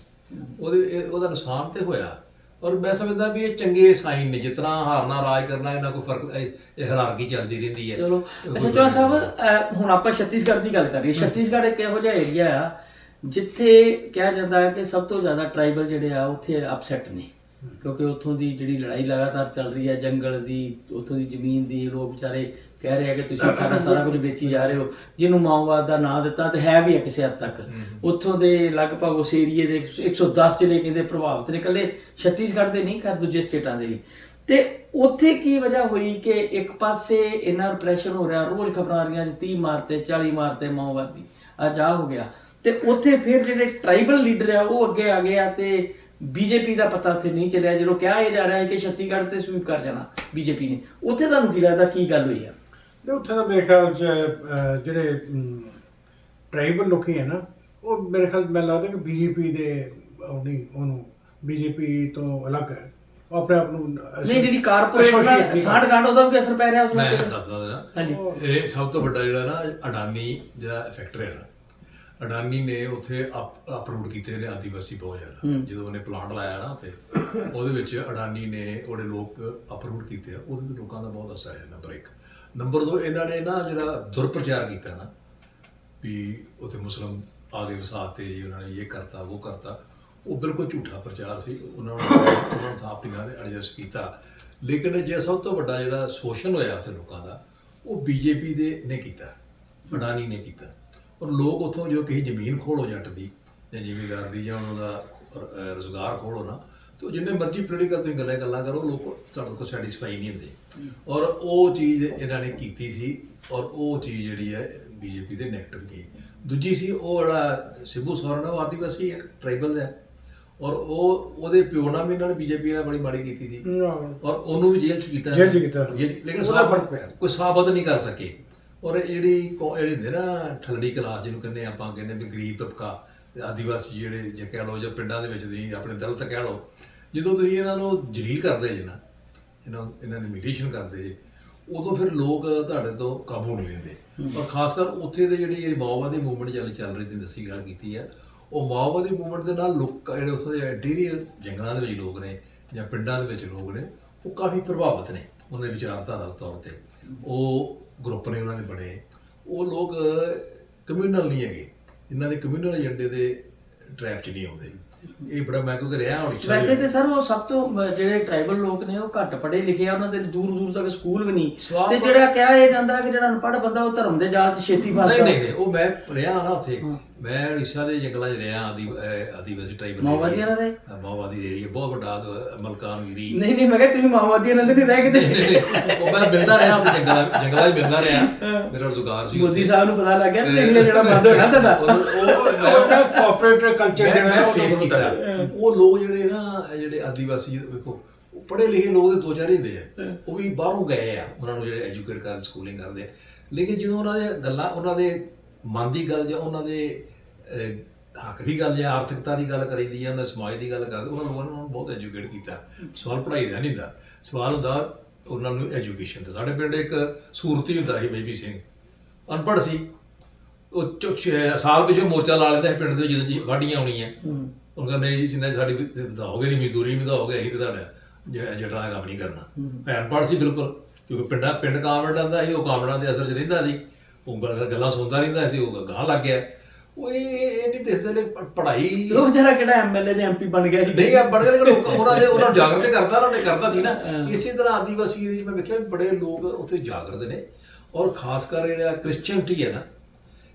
ਉਹਦੇ ਉਹਦਾ ਨੁਕਸਾਨ ਤੇ ਹੋਇਆ। ਔਰ ਮੈਂ ਸਮਝਦਾ ਵੀ ਇਹ ਚੰਗੇ ਸਾਈਨ ਨੇ ਜਿਤਨਾ ਹਾਰਨਾ ਰਾਜ ਕਰਨਾ ਇਹਨਾਂ ਕੋਈ ਫ਼ਰਕ ਇਹ ਇਹ ਹਰਾਰਗੀ ਚੱਲਦੀ ਰਹਿੰਦੀ ਹੈ। ਚਲੋ ਅੱਛਾ ਚੌਹਾਨ ਸਾਹਿਬ ਅਹ, ਹੁਣ ਆਪਾਂ ਛੱਤੀਸਗੜ੍ਹ ਦੀ ਗੱਲ ਕਰੀਏ। ਛੱਤੀਸਗੜ੍ਹ ਇੱਕ ਇਹੋ ਜਿਹਾ ਏਰੀਆ ਆ ਜਿੱਥੇ ਕਿਹਾ ਜਾਂਦਾ ਹੈ ਕਿ ਸਭ ਤੋਂ ਜ਼ਿਆਦਾ ਟ੍ਰਾਈਬਲ ਜਿਹੜੇ ਆ ਉੱਥੇ ਅਪਸੈਟ ਨੇ। ਕਿਉਂਕਿ ਉੱਥੋਂ ਦੀ ਜਿਹੜੀ ਲੜਾਈ ਲਗਾਤਾਰ ਚੱਲ ਰਹੀ ਹੈ ਜੰਗਲ ਦੀ ਉੱਥੋਂ ਦੀ ਜ਼ਮੀਨ ਦੀ ਲੋਕ ਵਿਚਾਰੇ ਕਹਿ ਰਹੇ ਕਿ ਤੁਸੀਂ ਸਾਡਾ ਸਾਰਾ ਕੁਝ ਵੇਚੀ ਜਾ ਰਹੇ ਹੋ। ਜਿਹਨੂੰ ਮਾਓਵਾਦ ਦਾ ਨਾਂ ਦਿੱਤਾ ਤੇ ਹੈ ਵੀ ਹੈ ਕਿਸੇ ਹੱਦ ਤੱਕ ਉੱਥੋਂ ਦੇ ਲਗਭਗ ਉਸ ਏਰੀਏ ਦੇ 110 ਜ਼ਿਲ੍ਹੇ ਕਹਿੰਦੇ ਪ੍ਰਭਾਵਿਤ ਨੇ ਇਕੱਲੇ ਛੱਤੀਸਗੜ੍ਹ ਦੇ ਨਹੀਂ ਕਰ ਦੂਜੇ ਸਟੇਟਾਂ ਦੇ ਵੀ। ਤੇ ਉੱਥੇ ਕੀ ਵਜ੍ਹਾ ਹੋਈ ਕਿ ਇੱਕ ਪਾਸੇ ਇੰਨਾ ਰਿਪਰੈਸ਼ਨ ਹੋ ਰਿਹਾ ਰੋਜ਼ ਖਬਰਾਂ ਆ ਰਹੀਆਂ ਜੀ 30 ਮਾਰਤੇ 40 ਮਾਰਤੇ ਮਾਓਵਾਦੀ। ਅੱਜ ਆ ਹੋ ਗਿਆ। ਤੇ ਉੱਥੇ ਫਿਰ ਜਿਹੜੇ ਟ੍ਰਾਈਬਲ ਲੀਡਰ ਆ ਉਹ ਅੱਗੇ ਆ ਗਏ ਆ ਤੇ ਬੀਜੇਪੀ ਦਾ ਪਤਾ ਉੱਥੇ ਨਹੀਂ ਚੱਲਿਆ। ਜਦੋਂ ਕਿਹਾ ਇਹ ਜਾ ਰਿਹਾ ਹੈ ਕਿ ਛੱਤੀਸਗੜ੍ਹ ਤੇ ਸਵੀਪ ਕਰ ਜਾਣਾ ਬੀਜੇਪੀ ਨੇ ਉੱਥੇ ਤੁਹਾਨੂੰ ਕੀ ਲੱਗਦਾ ਕੀ ਗੱਲ ਹੋਈ ਆ? ਤੇ ਉੱਥੇ ਦਾ ਮੇਰੇ ਖਿਆਲ ਚ ਅਹ, ਜਿਹੜੇ ਟ੍ਰਾਈਬਲ ਲੋਕੀ ਹੈ ਨਾ ਉਹ ਮੇਰੇ ਖਿਆਲ ਮੈਨੂੰ ਲੱਗਦਾ ਕਿ ਬੀਜੇਪੀ ਦੇ ਉਹ ਨਹੀਂ ਉਹਨੂੰ ਬੀਜੇਪੀ ਤੋਂ ਅਲੱਗ ਹੈ। ਉਹ ਆਪਣੇ ਆਪ ਨੂੰ ਨਹੀਂ ਜਿਹੜੀ ਕਾਰਪੋਰੇਟ associate ਨਹੀਂ ਸਾਡ ਗਾਂਡ ਉਹਦਾ ਵੀ ਅਸਰ ਪੈ ਰਿਹਾ ਉਸ ਮੈਂ ਵਕਤ। ਦੱਸਦਾ ਜਰਾ। ਹਾਂਜੀ। ਇਹ ਸਭ ਤੋਂ ਵੱਡਾ ਜਿਹੜਾ ਨਾ ਅਡਾਨੀ ਜਿਹੜਾ ਫੈਕਟਰੀ ਹੈ ਨਾ ਅਡਾਨੀ ਨੇ ਉੱਥੇ ਅਪਰੂਵ ਕੀਤੇ ਨੇ ਆਦੀਵਾਸੀ ਬਹੁਤ ਜ਼ਿਆਦਾ। ਜਦੋਂ ਉਹਨੇ ਪਲਾਂਟ ਲਾਇਆ ਨਾ ਉੱਥੇ ਉਹਦੇ ਵਿੱਚ ਅਡਾਨੀ ਨੇ ਉਹਦੇ ਲੋਕ ਅਪਰੂਵ ਕੀਤੇ ਆ। ਉਹਦੇ ਤੇ ਲੋਕਾਂ ਦਾ ਬਹੁਤ ਅਸਰ ਹੈ ਨੰਬਰ 1 ਨੰਬਰ 2 ਇਹਨਾਂ ਨੇ ਨਾ ਜਿਹੜਾ ਦੁਰਪ੍ਰਚਾਰ ਕੀਤਾ ਨਾ, ਵੀ ਉੱਥੇ ਮੁਸਲਮ ਆ ਗਏ ਵਸਾਤੇ ਜੀ ਉਹਨਾਂ ਨੇ ਇਹ ਕਰਤਾ, ਉਹ ਕਰਤਾ, ਉਹ ਬਿਲਕੁਲ ਝੂਠਾ ਪ੍ਰਚਾਰ ਸੀ, ਉਹਨਾਂ ਨੂੰ ਉਹਨਾਂ ਨੂੰ ਤਾਂ ਆਪਣੀ ਗੱਲ ਐਡਜਸਟ ਕੀਤਾ। ਲੇਕਿਨ ਜੇ ਸਭ ਤੋਂ ਵੱਡਾ ਜਿਹੜਾ ਸ਼ੋਸ਼ਣ ਹੋਇਆ ਉੱਥੇ ਲੋਕਾਂ ਦਾ, ਉਹ ਬੀਜੇਪੀ ਦੇ ਨੇ ਕੀਤਾ, ਅਡਾਨੀ ਨੇ ਕੀਤਾ। ਔਰ ਲੋਕ ਉੱਥੋਂ ਜੋ ਕਿਸੇ ਜ਼ਮੀਨ ਖੋਲੋ ਜੱਟ ਦੀ ਜਾਂ ਜ਼ਿਮੀਦਾਰ ਦੀ ਜਾਂ ਉਹਨਾਂ ਦਾ ਰੋਜ਼ਗਾਰ ਖੋਲੋ ਨਾ ਤੇ ਜਿੰਨੇ ਮਰਜ਼ੀ ਪੋਲੀਟੀਕਲ ਤੁਸੀਂ ਗੱਲਾਂ ਗੱਲਾਂ ਕਰੋ ਲੋਕ ਸਾਡੇ ਕੋਲ ਸੈਟੀਸਫਾਈ ਨਹੀਂ ਹੁੰਦੇ। ਔਰ ਉਹ ਚੀਜ਼ ਇਹਨਾਂ ਨੇ ਕੀਤੀ ਸੀ ਔਰ ਉਹ ਚੀਜ਼ ਜਿਹੜੀ ਹੈ ਬੀਜੇਪੀ ਦੇ ਨੈਗੇਟਿਵ ਗਈ ਦੂਜੀ ਸੀ ਉਹ ਜਿਹੜਾ ਸਿੱਬੂ ਸੋਰਨ ਉਹ ਆਦੀਵਾਸੀ ਇੱਕ ਟ੍ਰਾਈਬਲ ਹੈ ਔਰ ਉਹ ਉਹਦੇ ਪਿਓ ਨਾਲ ਵੀ ਇਹਨਾਂ ਨੇ ਬੀਜੇਪੀ ਨਾਲ ਬੜੀ ਮਾੜੀ ਕੀਤੀ ਸੀ। ਔਰ ਉਹਨੂੰ ਵੀ ਜੇਲ੍ਹ 'ਚ ਕੀਤਾ ਜੇਲ੍ਹ 'ਚ ਕੀਤਾ। ਲੇਕਿਨ ਸਾਬਤ- ਫ਼ਰਕ ਪਿਆ। ਕੋਈ ਸਾਬਤ ਨਹੀਂ ਕਰ ਸਕੇ। ਔਰ ਜਿਹੜੀ ਇਹ ਹੁੰਦੇ ਨਾ ਥਲੜੀ ਕਲਾਸ ਜਿਹਨੂੰ ਕਹਿੰਦੇ ਆਪਾਂ ਕਹਿੰਦੇ ਵੀ ਗਰੀਬ ਤਬਕਾ ਆਦੀਵਾਸੀ ਜਿਹੜੇ ਜੇ ਕਹਿ ਲਓ ਜਾਂ ਪਿੰਡਾਂ ਦੇ ਵਿੱਚ ਤੁਸੀਂ ਆਪਣੇ ਦਲਿਤ ਕਹਿ ਲਓ ਜਦੋਂ ਤੁਸੀਂ ਇਹਨਾਂ ਨੂੰ ਜਲੀਲ ਕਰਦੇ ਜੇ ਨਾ ਇਹਨਾਂ ਇਹਨਾਂ ਨੇ ਮਿਟੇਸ਼ਨ ਕਰਦੇ ਜੇ ਉਦੋਂ ਫਿਰ ਲੋਕ ਤੁਹਾਡੇ ਤੋਂ ਕਾਬੂ ਨਹੀਂ ਲੈਂਦੇ। ਔਰ ਖਾਸ ਕਰ ਉੱਥੇ ਦੇ ਜਿਹੜੀ ਇਹ ਮਾਓਵਾਦੀ ਮੂਵਮੈਂਟ ਚੱਲ ਚੱਲ ਰਹੀ ਤੇ ਦੱਸੀ ਗੱਲ ਕੀਤੀ ਆ ਉਹ ਮਾਓਵਾਦੀ ਮੂਵਮੈਂਟ ਦੇ ਨਾਲ ਲੋਕ ਜਿਹੜੇ ਉੱਥੇ ਦੇ ਇੰਟੀਰੀਅਰ ਜੰਗਲਾਂ ਦੇ ਵਿੱਚ ਲੋਕ ਨੇ ਜਾਂ ਪਿੰਡਾਂ ਦੇ ਵਿੱਚ ਲੋਕ ਨੇ ਉਹ ਕਾਫੀ ਪ੍ਰਭਾਵਿਤ ਨੇ ਉਹਨਾਂ ਦੇ ਵਿਚਾਰਧਾਰਾ ਦੇ ਤੌਰ ਤੇ। ਉਹ ਗਰੁੱਪ ਨੇ ਉਹਨਾਂ ਦੇ ਬਣੇ। ਉਹ ਲੋਕ ਕਮਿਊਨਲ ਨਹੀਂ ਹੈਗੇ। ਇਹਨਾਂ ਦੇ ਕਮਿਊਨਲ ਏਜੰਡੇ ਦੇ ਟ੍ਰੈਪ 'ਚ ਨਹੀਂ ਆਉਂਦੇ। ਇਹ ਬੜਾ ਮੈਂ ਕਿਉਂਕਿ ਰਿਹਾ ਉੜੀਸਾ ਵੈਸੇ ਤੇ ਸਰ ਉਹ ਸਭ ਤੋਂ ਅਹ, ਜਿਹੜੇ ਟ੍ਰਾਈਬਲ ਲੋਕ ਨੇ ਉਹ ਘੱਟ ਪੜ੍ਹੇ ਲਿਖੇ ਆ ਉਹਨਾਂ ਦੇ ਦੂਰ ਦੂਰ ਤੱਕ ਸਕੂਲ ਵੀ ਨਹੀਂ। ਸਵਾਲ ਤੇ ਜਿਹੜਾ ਕਿਹਾ ਇਹ ਜਾਂਦਾ ਕਿ ਜਿਹੜਾ ਅਨਪੜ੍ਹ ਬੰਦਾ ਉਹ ਧਰਮ ਦੇ ਜਾਲ 'ਚ ਛੇਤੀ ਨਹੀਂ ਫਸਦਾ ਨਹੀਂ ਨਹੀਂ ਉਹ ਮੈਂ ਰਿਹਾ ਨਾ ਉੱਥੇ। ਮੈਂ ਉੜੀਸਾ ਦੇ ਜੰਗਲਾਂ 'ਚ ਰਿਹਾ ਆਦੀ ਆਦੀਵਾਸੀ ਟ੍ਰਾਈਬਲ ਮਾਓਵਾਦੀਆਂ ਨਾਲ ਰਹੇ? ਮਾਓਵਾਦੀ ਏਰੀਆ ਬਹੁਤ ਵੱਡਾ ਮਲਕਾਨਗਿਰੀ ਨਹੀਂ ਨਹੀਂ ਮੈਂ ਕਿਹਾ ਤੁਸੀਂ ਮਾਵਾਦੀਆਂ ਨਾਲ ਨਹੀਂ ਰਹਿ ਕਿਤੇ। ਉਹ ਮੈਂ ਮਿਲਦਾ ਰਿਹਾ ਉੱਥੇ ਜੰਗਲਾਂ ਜੰਗਲਾਂ 'ਚ ਮਿਲਦਾ ਰਿਹਾ। ਮੇਰਾ ਰੁਜ਼ਗਾਰ ਸੀ ਮੋਦੀ ਸਾਹਿਬ ਨੂੰ ਪਤਾ ਲੱਗ ਗਿਆ ਤੇ ਇੰਡੀਆ ਜਿਹੜਾ ਬੰਦ ਹੋਣਾ ਤੁਹਾਡਾ ਉਹ ਕਾਰਪੋਰੇਟ ਕਲਚਰ ਜਿਹੜਾ ਫੇਸ ਕੀਤਾ। ਉਹ ਲੋਕ ਜਿਹੜੇ ਨਾ ਜਿਹੜੇ ਆਦੀਵਾਸੀ ਵੇਖੋ ਉਹ ਪੜ੍ਹੇ ਲਿਖੇ ਲੋਕ ਦੇ ਦੋ ਚਾਰ ਹੀ ਹੁੰਦੇ ਆ। ਉਹ ਵੀ ਬਾਹਰੋਂ ਗਏ ਆ ਉਹਨਾਂ ਨੂੰ ਜਿਹੜੇ ਐਜੂਕੇਟ ਕਰ ਸਕੂਲਿੰਗ ਕਰਦੇ ਆ। ਲੇਕਿਨ ਜਦੋਂ ਉਹਨਾਂ ਦੇ ਗੱਲਾਂ ਉਹਨਾਂ ਦੇ ਮਨ ਦੀ ਗੱਲ ਜਾਂ ਉਹਨਾਂ ਦੇ ਹੱਕ ਦੀ ਗੱਲ ਜਾਂ ਆਰਥਿਕਤਾ ਦੀ ਗੱਲ ਕਰੀਦੀ ਆ ਉਹਨਾਂ ਸਮਾਜ ਦੀ ਗੱਲ ਕਰਦੇ ਉਹਨਾਂ ਲੋਕਾਂ ਨੂੰ ਬਹੁਤ ਐਜੂਕੇਟ ਕੀਤਾ। ਸਵਾਲ ਪੜ੍ਹਾਈ ਦਾ ਨਹੀਂ ਹੁੰਦਾ। ਸਵਾਲ ਹੁੰਦਾ ਉਹਨਾਂ ਨੂੰ ਐਜੂਕੇਸ਼ਨ ਦਾ। ਸਾਡੇ ਪਿੰਡ ਇੱਕ ਸੂਰਤੀ ਹੁੰਦਾ ਸੀ ਬੇਬੀ ਸਿੰਘ। ਅਨਪੜ੍ਹ ਸੀ। ਉਹ ਸਾਲ ਪਿਛੇ ਮੋਰਚਾ ਲਾ ਲੈਂਦਾ ਸੀ ਪਿੰਡ ਦੇ ਜਦੋਂ ਜੀ ਵਾਢੀਆਂ ਆਉਣੀਆਂ ਉਹ ਕਹਿੰਦੇ ਜੀ ਜਿੰਨੇ ਸਾਡੀ ਵੀ ਵਧਾਓਗੇ ਨਹੀਂ ਮਜ਼ਦੂਰੀ ਵਧਾਓਗੇ ਅਸੀਂ ਤੇ ਤੁਹਾਡਾ ਜਿਹੜਾ ਜਟਾਂ ਦਾ ਕੰਮ ਨਹੀਂ ਕਰਨਾ। ਭੈਣ ਪੜ ਸੀ ਬਿਲਕੁਲ ਕਿਉਂਕਿ ਪਿੰਡਾਂ ਪਿੰਡ ਕਾਮਰੇਡ ਦਾ ਸੀ ਉਹ ਕਾਮਰੇਡਾਂ ਦੇ ਅਸਰ 'ਚ ਰਹਿੰਦਾ ਸੀ। ਉਹ ਗੱਲ- ਗੱਲਾਂ ਸੁਣਦਾ ਰਹਿੰਦਾ ਸੀ ਉਹ ਗਾਂ ਲੱਗ ਗਿਆ। ਉਹ ਇਹ ਇਹ ਨਹੀਂ ਦਿਸਦੇ ਨੇ ਪ- ਪੜ੍ਹਾਈ ਉਹ ਵਿਚਾਰਾ ਕਿਹੜਾ ਐਮਐਲਏ ਜਾਂ ਐਮਪੀ ਬਣ ਗਿਆ ਸੀ। ਨਹੀਂ ਆ ਬੜੇ ਦੇ ਲੋਕ ਉਹਨਾਂ ਦੇ ਉਹਨਾਂ ਨੂੰ ਜਾਗਰਤ ਕਰਤਾ ਉਹਨਾਂ ਨੇ ਕਰਤਾ ਸੀ ਨਾ। ਇਸੇ ਤਰ੍ਹਾਂ ਆਦੀਵਾਸੀ ਏਰੀਏ 'ਚ ਮੈਂ ਵੇਖਿਆ ਵੀ ਬੜੇ ਲੋਕ ਉੱਥੇ ਜਾਗਰਤ ਨੇ। ਔਰ ਖਾਸ ਕਰ ਜਿਹੜਾ ਕ੍ਰਿਸਚੀਅਨਟੀ ਹੈ ਨਾ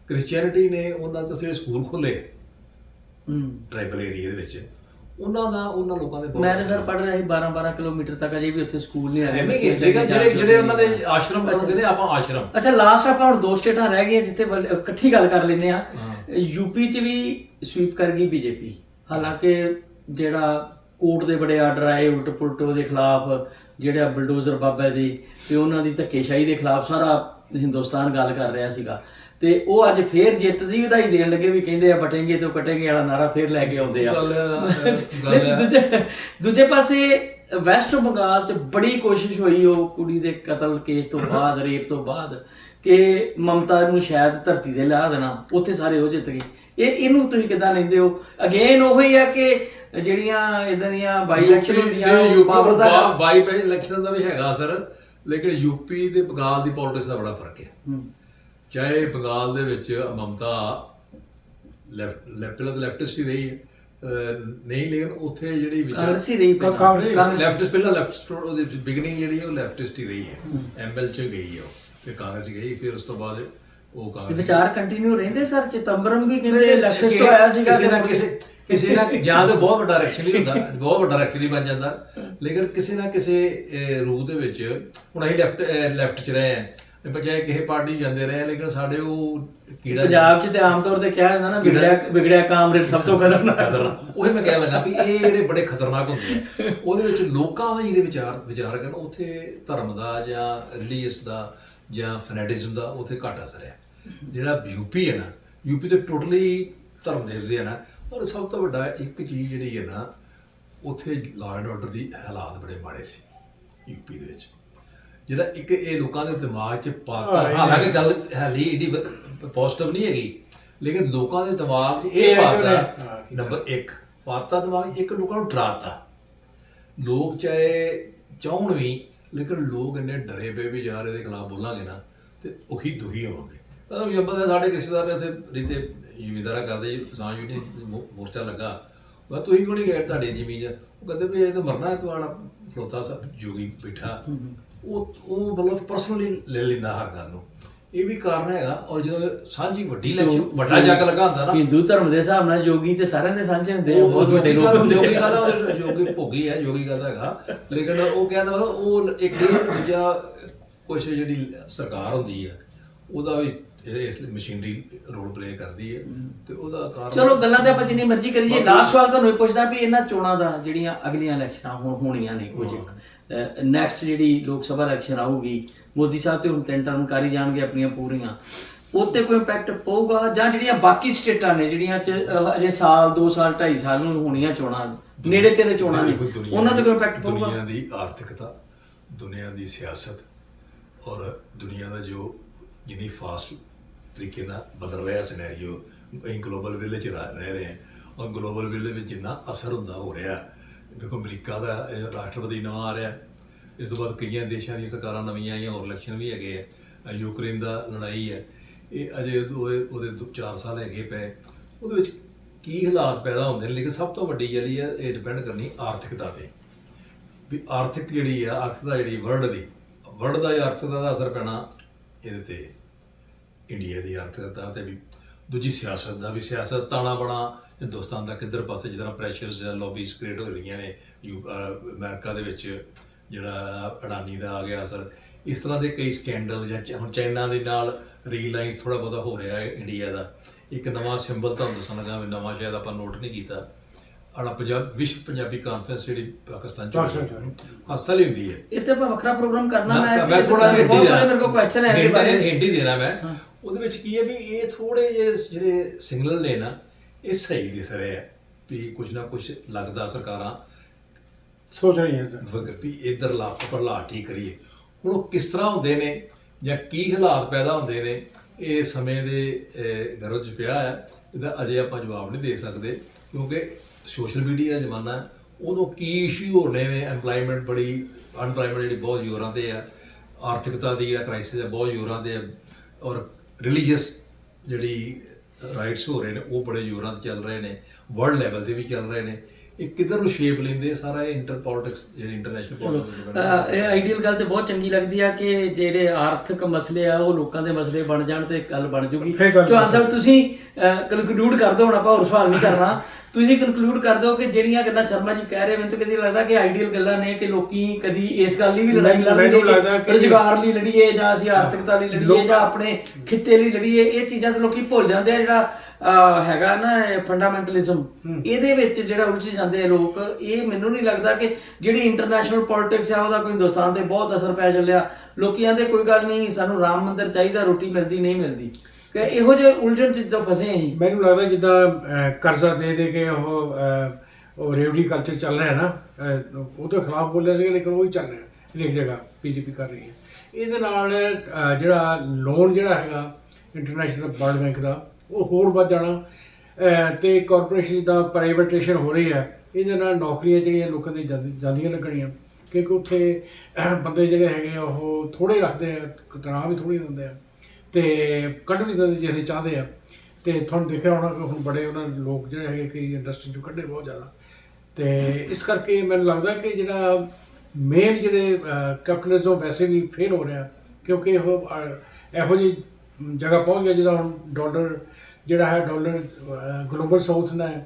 ਕ੍ਰਿਸਚੀਅਨਟੀ ਨੇ ਉਹਨਾਂ ਦੇ ਉੱਥੇ ਸਕੂਲ ਖੋਲੇ ਹੂੰ। ਟ੍ਰਾਈਬਲ ਏਰੀਆ ਦੇ ਵਿੱਚ। ਉਹਨਾਂ ਦਾ ਉਹਨਾਂ ਲੋਕਾਂ ਦੇ ਬਹੁਤ ਮੈਂ ਤਾਂ ਸਰ ਪੜ ਰਿਹਾ ਸੀ 12 12 ਕਿਲੋਮੀਟਰ ਤੱਕ ਅਜੇ ਵੀ ਉੱਥੇ ਸਕੂਲ ਨਹੀਂ ਲੇਕਿਨ ਜਿਹੜੇ ਜਿਹੜੇ ਉਹਨਾਂ ਦੇ ਆਸ਼ਰਮ ਬਣਾਉਂਦੇ ਨੇ ਆਪਾਂ ਆਸ਼ਰਮ। ਅੱਛਾ ਲਾਸਟ ਆਪਾਂ ਹੁਣ ਦੋ ਸਟੇਟਾਂ ਰਹਿ ਗਈਆਂ ਜਿੱਥੇ ਵੱਲ- ਇਕੱਠੀ ਗੱਲ ਕਰ ਲੈਂਦੇ ਆ ਯੂਪੀ 'ਚ ਵੀ ਸਵੀਪ ਕਰ ਗਈ ਬੀਜੇਪੀ ਹਾਲਾਂਕਿ ਜਿਹੜਾ ਕੋਰਟ ਦੇ ਬੜੇ ਆਰਡਰ ਆਏ ਉਲਟ ਪੁਲਟ ਉਹਦੇ ਖਿਲਾਫ ਜਿਹੜਾ ਬਲਡੋਜ਼ਰ ਬਾਬਾ ਦੇ ਤੇ ਉਹਨਾਂ ਦੀ ਧੱਕੇਸ਼ਾਹੀ ਦੇ ਖਿਲਾਫ ਸਾਰਾ ਹਿੰਦੁਸਤਾਨ ਗੱਲ ਕਰ ਰਿਹਾ ਸੀਗਾ। ਤੇ ਉਹ ਅੱਜ ਫੇਰ ਜਿੱਤ ਦੀ ਵਧਾਈ ਦੇਣ ਲੱਗੇ ਵੀ ਕਹਿੰਦੇ ਆ ਬਟੇਂਗੇ ਤੇ ਕਟੇਂਗੇ ਵਾਲਾ ਨਾਰਾ ਫੇਰ ਲੈ ਕੇ ਆਉਂਦੇ ਆ। ਦੂਜੇ ਦੂਜੇ ਪਾਸੇ ਵੈਸਟ ਬੰਗਾਲ 'ਚ ਬੜੀ ਕੋਸ਼ਿਸ਼ ਹੋਈ ਉਹ ਕੁੜੀ ਦੇ ਕਤਲ ਕੇਸ ਤੋਂ ਬਾਅਦ ਰੇਪ ਤੋਂ ਬਾਅਦ ਕਿ ਮਮਤਾ ਨੂੰ ਸ਼ਾਇਦ ਧਰਤੀ ਤੇ ਲਾ ਦੇਣਾ ਉੱਥੇ ਸਾਰੇ ਉਹ ਜਿੱਤ ਗਏ ਇਹ ਇਹਨੂੰ ਤੁਸੀਂ ਕਿਦਾਂ ਲੈਂਦੇ ਹੋ ਅਗੇਨ ਉਹ ਹੀ ਆ ਕਿ ਜਿਹੜੀਆਂ ਇਦਾਂ ਦੀਆਂ ਬਾਈ ਇਲੈਕਸ਼ਨ ਹੁੰਦੀਆਂ ਪਾਵਰ ਦਾ ਬਾਈ ਇਲੈਕਸ਼ਨ ਦਾ ਵੀ ਹੈਗਾ ਸਰ ਲੇਕਿਨ ਯੂਪੀ ਤੇ ਬੰਗਾਲ ਦੀ ਪੋਲਿਟਿਕਸ ਦਾ ਬੜਾ ਫ਼ਰਕ ਹੈ ਹੂੰ। ਚਾਹੇ ਬੰਗਾਲ ਦੇ ਵਿੱਚ ਮਮਤਾ ਲੈਫਟ ਲੈਫਟ ਲੈਫਟਿਸਟ ਹੀ ਰਹੀ ਹੈ। ਨਹੀਂ ਲੇਕਿਨ ਉੱਥੇ ਜਿਹੜੀ ਕਾਂਗਰਸੀ ਰਹੀ ਪਹਿਲਾਂ। ਕਾਂਗਰਸੀ- ਲੈਫਟਿਸਟ ਪਹਿਲਾਂ ਲੈਫਟ ਸਟੋਰ ਉਹਦੇ ਬਿਗਨਿੰਗ ਜਿਹੜੀ ਹੈ ਉਹ ਲੈਫਟਿਸਟ ਹੀ ਰਹੀ ਹੈ। ਐਮਐਲ ਚ ਗਈ ਹੈ ਉਹ। ਫਿਰ ਕਾਂਗਰਸ ਗਈ ਫਿਰ ਉਸ ਤੋਂ ਬਾਅਦ ਉਹ ਤੇ ਕਾਂਗਰਸ ਵਿਚਾਰ ਕੰਟੀਨਿਊ ਰਹਿੰਦੇ ਸਰ ਚਿਤੰਬਰਮ ਵੀ ਕਹਿੰਦੇ ਲੈਫਟਿਸਟ ਆਇਆ ਸੀਗਾ ਕਿਸੇ ਨਾ ਤੇ ਕਿਸੇ ਕਿਸੇ ਨਾ ਜਾਂ ਤਾਂ ਬਹੁਤ ਵੱਡਾ ਡਾਇਰੈਕਸ਼ਨ ਹੀ ਹੁੰਦਾ ਬਹੁਤ ਵੱਡਾ ਡਾਇਰੈਕਸ਼ਨ ਹੀ ਬਣ ਜਾਂਦਾ। ਲੇਕਿਨ ਕਿਸੇ ਨਾ ਕਿਸੇ ਰੂਪ ਦੇ ਵਿੱਚ ਹੁਣ ਅਸੀਂ ਲੈਫਟ ਲੈਫਟ ਚ ਰਹੇ ਹਾਂ। ਬਜਾਏ ਕਿਸੇ ਪਾਰਟੀ ਜਾਂਦੇ ਰਹੇ ਲੇਕਿਨ ਸਾਡੇ ਉਹ ਕੀੜਾ ਪੰਜਾਬ 'ਚ ਤੇ ਆਮ ਤੌਰ ਤੇ ਕਿਹਾ ਜਾਂਦਾ ਨਾ ਵਿਗੜਿਆ ਵਿਗੜਿਆ ਕਾਮਰੇਡ ਸਭ ਤੋਂ ਖਤਰਨਾਕ। ਉਹੀ ਮੈਂ ਕਹਿਣ ਲੱਗਾ ਵੀ ਇਹ ਜਿਹੜੇ ਬੜੇ ਖਤਰਨਾਕ ਹੁੰਦੇ ਆ ਉਹਦੇ ਵਿੱਚ ਲੋਕਾਂ ਦੇ ਜਿਹੜੇ ਵਿਚਾਰ ਵਿਚਾਰ ਕਰਨ ਉੱਥੇ ਧਰਮ ਦਾ ਜਾਂ ਰਿਲੀਜੀਅਸ ਦਾ ਜਾਂ ਫੈਨੇਟਿਜ਼ਮ ਦਾ ਉੱਥੇ ਘੱਟ ਅਸਰ ਹੈ। ਜਿਹੜਾ ਯੂਪੀ ਹੈ ਨਾ ਯੂਪੀ ਤੇ ਟੋਟਲੀ ਧਰਮ ਦੇ ਵਿਜ਼ੇ ਹੈ ਨਾ ਔਰ ਸਭ ਤੋਂ ਵੱਡਾ ਇੱਕ ਚੀਜ਼ ਜਿਹੜੀ ਹੈ ਨਾ ਉੱਥੇ ਲਾਅ ਐਂਡ ਆਰਡਰ ਦੀ ਹਾਲਾਤ ਬੜੇ ਮਾੜੇ ਸੀ ਯੂਪੀ ਦੇ ਵਿੱਚ। ਜਿਹੜਾ ਇੱਕ ਇਹ ਲੋਕਾਂ ਦੇ ਦਿਮਾਗ 'ਚ ਪਾਤਾ। ਹਾਲਾਂਕਿ ਗੱਲ ਹਾਲੀ ਏਡੀ ਪੋਜ਼ਿਟਿਵ ਨਹੀਂ ਹੈਗੀ ਲੇਕਿਨ ਲੋਕਾਂ ਦੇ ਦਿਮਾਗ 'ਚ ਇਹ ਪਾਤਾ। ਨੰਬਰ 1 ਪਾਤਾ ਦਿਮਾਗ ਇੱਕ ਲੋਕਾਂ ਨੂੰ ਡਰਾਤਾ। ਲੋਕ ਚਾਹੇ ਚਾਹਣ ਵੀ ਲੇਕਿਨ ਲੋਕ ਇੰਨੇ ਡਰੇ ਪਏ ਵੀ ਯਾਰ ਇਹਦੇ ਖਿਲਾਫ ਬੋਲਾਂਗੇ ਨਾ ਤੇ ਉਹੀ ਦੁਹੀ ਹੋਵਾਂਗੇ। ਮਤਲਬ ਜੰਬਲ ਦੇ ਸਾਡੇ ਰਿਸ਼ਤੇਦਾਰ ਨੇ ਇੱਥੇ ਰੀਤੇ ਜ਼ਿਮੀਂਦਾਰਾ ਕਰਦੇ ਜੀ ਕਿਸਾਨ ਯੂਨੀਅਨ ਮੋਰਚਾ ਲੱਗਾ। ਮੈਂ ਤੁਸੀਂ ਕਿਉਂ ਨਹੀਂ ਗਏ ਤੁਹਾਡੀ ਜ਼ਮੀਨ ਉਹ ਕਹਿੰਦੇ ਵੀ ਇਹ ਤਾਂ ਮਰਨਾ ਹੈ ਤੁਹਾਡਾ ਫਲੋਤਾ ਸਭ ਜੋਗੀ ਬੈਠਾ। ਉਹ ਉਹ ਮਤਲਬ ਪਰਸਨਲੀ ਲੈ ਲੈਂਦਾ ਹਰ ਗੱਲ ਨੂੰ। ਇਹ ਵੀ ਕਾਰਨ ਹੈਗਾ ਔਰ ਜਦੋਂ ਸਾਂਝੀ ਵੱਡੀ ਇਲੈਕਸ਼ਨ ਵੱਡਾ ਜੱਗ ਲੱਗਾ ਹੁੰਦਾ ਨਾ। ਹਿੰਦੂ ਧਰਮ ਦੇ ਹਿਸਾਬ ਨਾਲ ਜੋਗੀ ਤੇ ਸਾਰਿਆਂ ਦੇ ਸਾਂਝੇ ਹੁੰਦੇ ਆ ਬਹੁਤ ਵੱਡੇ ਲੋਕ ਹੁੰਦੇ ਜੋਗੀ ਆ ਕਹਦਾ ਜੋਗੀ ਭੋਗੀ ਹੈ ਜੋਗੀ ਕਹਦਾ ਹੈਗਾ। ਲੇਕਿਨ ਉਹ ਕਹਿੰਦਾ ਮਤਲਬ ਉਹ ਇੱਕ ਦੂਜਾ ਕੁਛ ਜਿਹੜੀ ਸਰਕਾਰ ਹੁੰਦੀ ਹੈ ਉਹਦਾ ਵੀ ਇਸ ਮਸ਼ੀਨਰੀ ਰੋਲ ਪਲੇ ਕਰਦੀ ਹੈ ਤੇ ਉਹਦਾ ਕਾਰਨ ਚਲੋ ਗੱਲਾਂ ਤੇ ਆਪਾਂ ਜਿੰਨੀ ਮਰਜ਼ੀ ਕਰੀਏ ਲਾਸਟ ਸਵਾਲ ਤੁਹਾਨੂੰ ਇਹ ਪੁੱਛਦਾ ਵੀ ਇਹਨਾਂ ਚੋਣਾਂ ਦਾ ਜਿਹੜੀਆਂ ਅਗਲੀਆਂ ਇਲੈਕਸ਼ਨਾਂ ਹੁਣ ਹੋਣੀਆਂ ਨੇ ਕੁਝ ਨੈਕਸਟ ਜਿਹੜੀ ਲੋਕ ਸਭਾ ਇਲੈਕਸ਼ਨ ਆਊਗੀ ਮੋਦੀ ਸਾਹਿਬ ਤੇ ਹੁਣ ਤਿੰਨ ਟਰਮ ਕਰੀ ਜਾਣਗੇ ਆਪਣੀਆਂ ਪੂਰੀਆਂ। ਉੱਤੇ ਕੋਈ ਇੰਪੈਕਟ ਪਊਗਾ? ਜਾਂ ਜਿਹੜੀਆਂ ਬਾਕੀ ਸਟੇਟਾਂ ਨੇ ਜਿਹੜੀਆਂ ਚ ਅਜੇ ਸਾਲ 2 ਸਾਲ 2.5 ਸਾਲ ਨੂੰ ਹੋਣੀਆਂ ਚੋਣਾਂ ਨੇੜੇ ਤੇੜੇ ਚੋਣਾਂ ਨੇ ਉਹਨਾਂ ਤੇ ਕੋਈ ਇੰਪੈਕਟ ਪਊਗਾ? ਦੁਨੀਆ ਦੀ ਆਰਥਿਕਤਾ ਦੁਨੀਆ ਦੀ ਸਿਆਸਤ ਔਰ ਦੁਨੀਆ ਦਾ ਜੋ ਜਿੰਨੀ ਫਾਸਟ ਤਰੀਕੇ ਨਾਲ ਬਦਲ ਰਿਹਾ ਸਿਨੈਰੀਓ ਅਸੀਂ ਗਲੋਬਲ ਵਿਲੇਜ ਰਹਿ ਰਹੇ ਹਾਂ। ਔਰ ਗਲੋਬਲ ਵਿਲੇਜ ਵਿੱਚ ਜਿੰਨਾ ਅਸਰ ਹੁੰਦਾ ਹੋ ਰਿਹਾ ਦੇਖੋ, ਅਮਰੀਕਾ ਦਾ ਰਾਸ਼ਟਰਪਤੀ ਨਵਾਂ ਆ ਰਿਹਾ। ਇਸ ਤੋਂ ਬਾਅਦ ਕਈਆਂ ਦੇਸ਼ਾਂ ਦੀਆਂ ਸਰਕਾਰਾਂ ਨਵੀਆਂ ਆਈਆਂ, ਹੋਰ ਇਲੈਕਸ਼ਨ ਵੀ ਹੈਗੇ ਆ। ਯੂਕਰੇਨ ਦਾ ਲੜਾਈ ਹੈ। ਇਹ ਅਜੇ ਉਹਦੇ ਉਹਦੇ 4 ਸਾਲ ਹੈਗੇ ਪਏ। ਉਹਦੇ ਵਿੱਚ ਕੀ ਹਾਲਾਤ ਪੈਦਾ ਹੁੰਦੇ ਨੇ? ਲੇਕਿਨ ਸਭ ਤੋਂ ਵੱਡੀ ਜਿਹੜੀ ਹੈ, ਇਹ ਡਿਪੈਂਡ ਕਰਨੀ ਆਰਥਿਕਤਾ ਤੇ। ਵੀ ਆਰਥਿਕ ਜਿਹੜੀ ਆ ਆਰਥਿਕਤਾ ਜਿਹੜੀ ਵਰਲਡ ਦੀ ਵਰਲਡ ਦਾ ਆਰਥਿਕਤਾ ਦਾ ਅਸਰ ਪੈਣਾ ਇਹਦੇ ਤੇ। ਇੰਡੀਆ ਦੀ ਆਰਥਿਕਤਾ ਤੇ ਵੀ। ਦੂਜੀ ਸਿਆਸਤ ਦਾ ਵੀ ਸਿਆਸਤ ਤਾਣਾ ਬਣਾ ਹਿੰਦੁਸਤਾਨ ਦਾ ਕਿੱਧਰ ਪਾਸੇ ਜਿੱਦਾਂ ਪ੍ਰੈਸ਼ਰਸ ਜਾਂ ਲੌਬੀਜ਼ ਕ੍ਰੀਏਟ ਹੋ ਰਹੀਆਂ ਨੇ ਯੂ- ਅਮਰੀਕਾ ਦੇ ਵਿੱਚ ਜਿਹੜਾ ਅਡਾਨੀ ਦਾ ਆ ਗਿਆ ਅਸਰ ਇਸ ਤਰ੍ਹਾਂ ਦੇ ਕਈ ਸਕੈਂਡਲ ਜਾਂ ਹੁਣ ਚਾਈਨਾ ਦੇ ਨਾਲ ਰੀਲਾਈਜ਼ ਥੋੜਾ ਬਹੁਤਾ ਹੋ ਰਿਹਾ ਹੈ ਇੰਡੀਆ ਦਾ। ਇੱਕ ਨਵਾਂ ਸਿੰਬਲ ਤੁਹਾਨੂੰ ਦੱਸਣ ਲੱਗਾ ਵੀ ਨਵਾਂ ਸ਼ਾਇਦ ਆਪਾਂ ਨੋਟ ਨਹੀਂ ਕੀਤਾ। ਅੜਾ ਪੰਜਾਬ ਵਿਸ਼ਵ ਪੰਜਾਬੀ ਕਾਨਫਰੰਸ ਜਿਹੜੀ ਪਾਕਿਸਤਾਨ ਚ। ਹਾਦਸਾ ਲਈ ਹੁੰਦੀ ਹੈ। ਇੱਥੇ ਆਪਾਂ ਵੱਖਰਾ ਪ੍ਰੋਗਰਾਮ ਕਰਨਾ ਮੈਂ ਮੈਂ ਥੋੜਾ ਬਹੁਤ ਸਾਰੇ ਮੇਰੇ ਕੋਲ ਕੁਐਸਚਨ ਹੈ ਇਹਦੇ ਬਾਰੇ। ਹਿੰਟ ਹੀ ਦੇਣਾ ਮੈਂ। ਉਹਦੇ ਵਿੱਚ ਕੀ ਹੈ ਵੀ ਇਹ ਥੋੜੇ ਜਿਹੇ ਜਿਹੜੇ ਸਿਗਨਲ ਨੇ ਨਾ ਇਹ ਸਹੀ ਦਿਸ ਰਹੇ ਆ ਵੀ ਕੁਝ ਨਾ ਕੁਝ ਲੱਗਦਾ ਸਰਕਾਰਾਂ ਸੋਚ ਰਹੀ ਹੈ ਵਗ- ਵੀ ਇਧਰ ਲਾ ਉੱਪਰ ਲਾ ਠੀਕ ਕਰੀਏ। ਹੁਣ ਉਹ ਕਿਸ ਤਰ੍ਹਾਂ ਹੁੰਦੇ ਨੇ ਜਾਂ ਕੀ ਹਾਲਾਤ ਪੈਦਾ ਹੁੰਦੇ ਨੇ ਇਹ ਸਮੇਂ ਦੇ 'ਚ ਪਿਆ ਹੈ। ਇਹਦਾ ਅਜੇ ਆਪਾਂ ਜਵਾਬ ਨਹੀਂ ਦੇ ਸਕਦੇ ਕਿਉਂਕਿ ਸੋਸ਼ਲ ਮੀਡੀਆ ਦਾ ਜ਼ਮਾਨਾ ਹੈ। ਉਦੋਂ ਕੀ ਇਸ਼ੂ ਹੋਣੇ ਨੇ? ਐਮਪਲੋਇਮੈਂਟ ਬੜੀ ਅਨਪਲੋਇਮੈਂਟ ਜਿਹੜੀ ਬਹੁਤ ਜ਼ੋਰਾਂ ਤੇ ਆ। ਆਰਥਿਕਤਾ ਦੀ ਜਿਹੜਾ ਕ੍ਰਾਈਸਿਸ ਹੈ ਬਹੁਤ ਜ਼ੋਰਾਂ ਤੇ ਔਰ ਰਿਲੀਜੀਅਸ ਜਿਹੜੀ ਰਾਈਟਸ ਹੋ ਰਹੇ ਨੇ, ਉਹ ਬੜੇ ਜ਼ੋਰਾਂ ਤੇ ਚੱਲ ਰਹੇ ਨੇ ਵਰਲਡ ਲੈਵਲ ਤੇ ਵੀ ਚੱਲ ਰਹੇ ਨੇ। ਇਹ ਕਿੱਧਰ ਨੂੰ ਸ਼ੇਪ ਲੈਂਦੇ ਸਾਰਾ ਇਹ ਇੰਟਰ ਪੋਲਿਟਿਕਸ ਜਿਹੜੀ ਇੰਟਰਨੈਸ਼ਨਲ ਚਲੋ ਅਹ ਇਹ ਆਈਡੀਅਲ ਗੱਲ ਤੇ ਬਹੁਤ ਚੰਗੀ ਲੱਗਦੀ ਆ ਕਿ ਜਿਹੜੇ ਆਰਥਿਕ ਮਸਲੇ ਆ ਉਹ ਲੋਕਾਂ ਦੇ ਮਸਲੇ ਬਣ ਜਾਣ ਤੇ ਗੱਲ ਬਣ ਜੂਗੀ। ਫਿਰ ਗੱਲ ਚੌਹਾਨ ਸਾਹਿਬ ਤੁਸੀਂ ਕਨਕਲੂਡ ਕਰ ਦਿਓ ਹੁਣ ਆਪਾਂ ਹੋਰ ਸਵਾਲ ਨਹੀਂ ਕਰਨਾ। ਤੁਸੀਂ ਕਨਕਲੂਡ ਕਰ ਦਿਓ ਕਿ ਜਿਹੜੀਆਂ ਗੱਲਾਂ ਸ਼ਰਮਾ ਜੀ ਕਹਿ ਰਹੇ ਮੈਨੂੰ ਤਾਂ ਕਦੀ ਲੱਗਦਾ ਕਿ ਆਈਡੀਅਲ ਗੱਲਾਂ ਨੇ ਕਿ ਲੋਕੀ ਕਦੀ ਇਸ ਗੱਲ ਲਈ ਵੀ ਲੜਾਈ ਮੈਨੂੰ ਕਿ ਕਿ- ਰੁਜ਼ਗਾਰ ਲਈ ਲੜੀਏ ਜਾਂ ਅਸੀਂ ਆਰਥਿਕਤਾ ਲਈ ਲੜੀਏ ਜਾਂ ਆਪਣੇ ਖਿੱਤੇ ਲਈ ਲੜੀਏ। ਇਹ ਚੀਜ਼ਾਂ ਤੇ ਲੋਕੀ ਭੁੱਲ ਜਾਂਦੇ ਆ ਜਿਹੜਾ ਹੈਗਾ ਨਾ ਫੰਡਾਮੈਂਟਲਿਜ਼ਮ ਇਹਦੇ ਵਿੱਚ ਜਿਹੜਾ ਉਲਝ ਜਾਂਦੇ ਆ ਲੋਕ ਇਹ ਮੈਨੂੰ ਨਹੀਂ ਲੱਗਦਾ ਕਿ ਜਿਹੜੀ ਇੰਟਰਨੈਸ਼ਨਲ ਪੋਲਿਟਿਕਸ ਆ ਉਹਦਾ ਕੋਈ ਹਿੰਦੁਸਤਾਨ ਤੇ ਬਹੁਤ ਅਸਰ ਪੈ ਚੱਲਿਆ। ਲੋਕੀ ਕਹਿੰਦੇ ਕੋਈ ਗੱਲ ਨਹੀਂ ਸਾਨੂੰ ਰਾਮ ਮੰਦਿਰ ਚਾਹੀਦਾ ਰੋਟੀ ਮਿਲਦੀ ਨਹੀਂ ਮਿਲਦੀ। ਕਿ ਇਹੋ ਜਿਹੇ ਉਲਝਣ ਚ ਜਦੋਂ ਫਸੇ ਅਸੀਂ ਮੈਨੂੰ ਲੱਗਦਾ ਜਿੱਦਾਂ ਕਰਜ਼ਾ ਦੇ ਦੇ ਕੇ ਉਹ ਉਹ ਰੇਵਡੀ ਕਲਚਰ ਚੱਲ ਰਿਹਾ ਨਾ ਅਹ, ਉਹਦੇ ਖਿਲਾਫ ਬੋਲਿਆ ਸੀ ਲੇਕਿਨ ਉਹ ਹੀ ਚੱਲ ਰਿਹਾ ਹਰੇਕ ਜਗ੍ਹਾ ਬੀਜੇਪੀ ਕਰ ਰਹੀ ਹੈ। ਇਹਦੇ ਨਾਲ ਜਿਹੜਾ ਲੋਨ ਜਿਹੜਾ ਹੈਗਾ ਇੰਟਰਨੈਸ਼ਨਲ ਵਰਲਡ ਬੈਂਕ ਦਾ ਉਹ ਹੋਰ ਵੱਧ ਜਾਣਾ। ਅਹ, ਤੇ ਕਾਰਪੋਰੇਸ਼ਨ ਦਾ ਪ੍ਰਾਈਵੇਟੇਸ਼ਨ ਹੋ ਰਹੀ ਹੈ। ਇਹਦੇ ਨਾਲ ਨੌਕਰੀਆਂ ਜਿਹੜੀਆਂ ਲੋਕਾਂ ਦੀ ਜਾਂਦੀ- ਲੱਗਣੀਆਂ। ਕਿਉਂਕਿ ਉੱਥੇ ਬੰਦੇ ਜਿਹੜੇ ਹੈਗੇ ਆ ਉਹ ਥੋੜੇ ਰੱਖਦੇ ਆ ਤਣਾਅ ਵੀ ਥੋੜੀ ਹੁੰਦੇ ਆ। ਤੇ ਕੱਢ ਵੀ ਦਿੰਦੇ ਜਿਹੜੇ ਚਾਹਦੇ ਆ। ਤੇ ਤੁਹਾਨੂੰ ਦੇਖਿਆ ਹੋਣਾ ਕਿ ਹੁਣ ਬੜੇ ਉਹਨਾਂ ਲੋਕ ਜਿਹੜੇ ਹੈਗੇ ਕਈ ਇੰਡਸਟਰੀ ਚੋਂ ਕੱਢੇ ਬਹੁਤ ਜ਼ਿਆਦਾ। ਤੇ ਇਸ ਕਰਕੇ ਮੈਨੂੰ ਲੱਗਦਾ ਕਿ ਜਿਹੜਾ ਮੇਨ ਜਿਹੜੇ ਕੈਪੀਟਲਿਜ਼ਮ ਵੈਸੇ ਵੀ ਫੇਲ ਹੋ ਰਿਹਾ। ਕਿਉਂਕਿ ਉਹ ਇਹੋ ਜਿਹੀ ਜਗ੍ਹਾ ਪਹੁੰਚ ਗਿਆ ਜਿਹਦਾ ਹੁਣ ਡਾਲਰ ਜਿਹੜਾ ਹੈ ਡਾਲਰ ਗਲੋਬਲ ਸਾਊਥ ਨੇ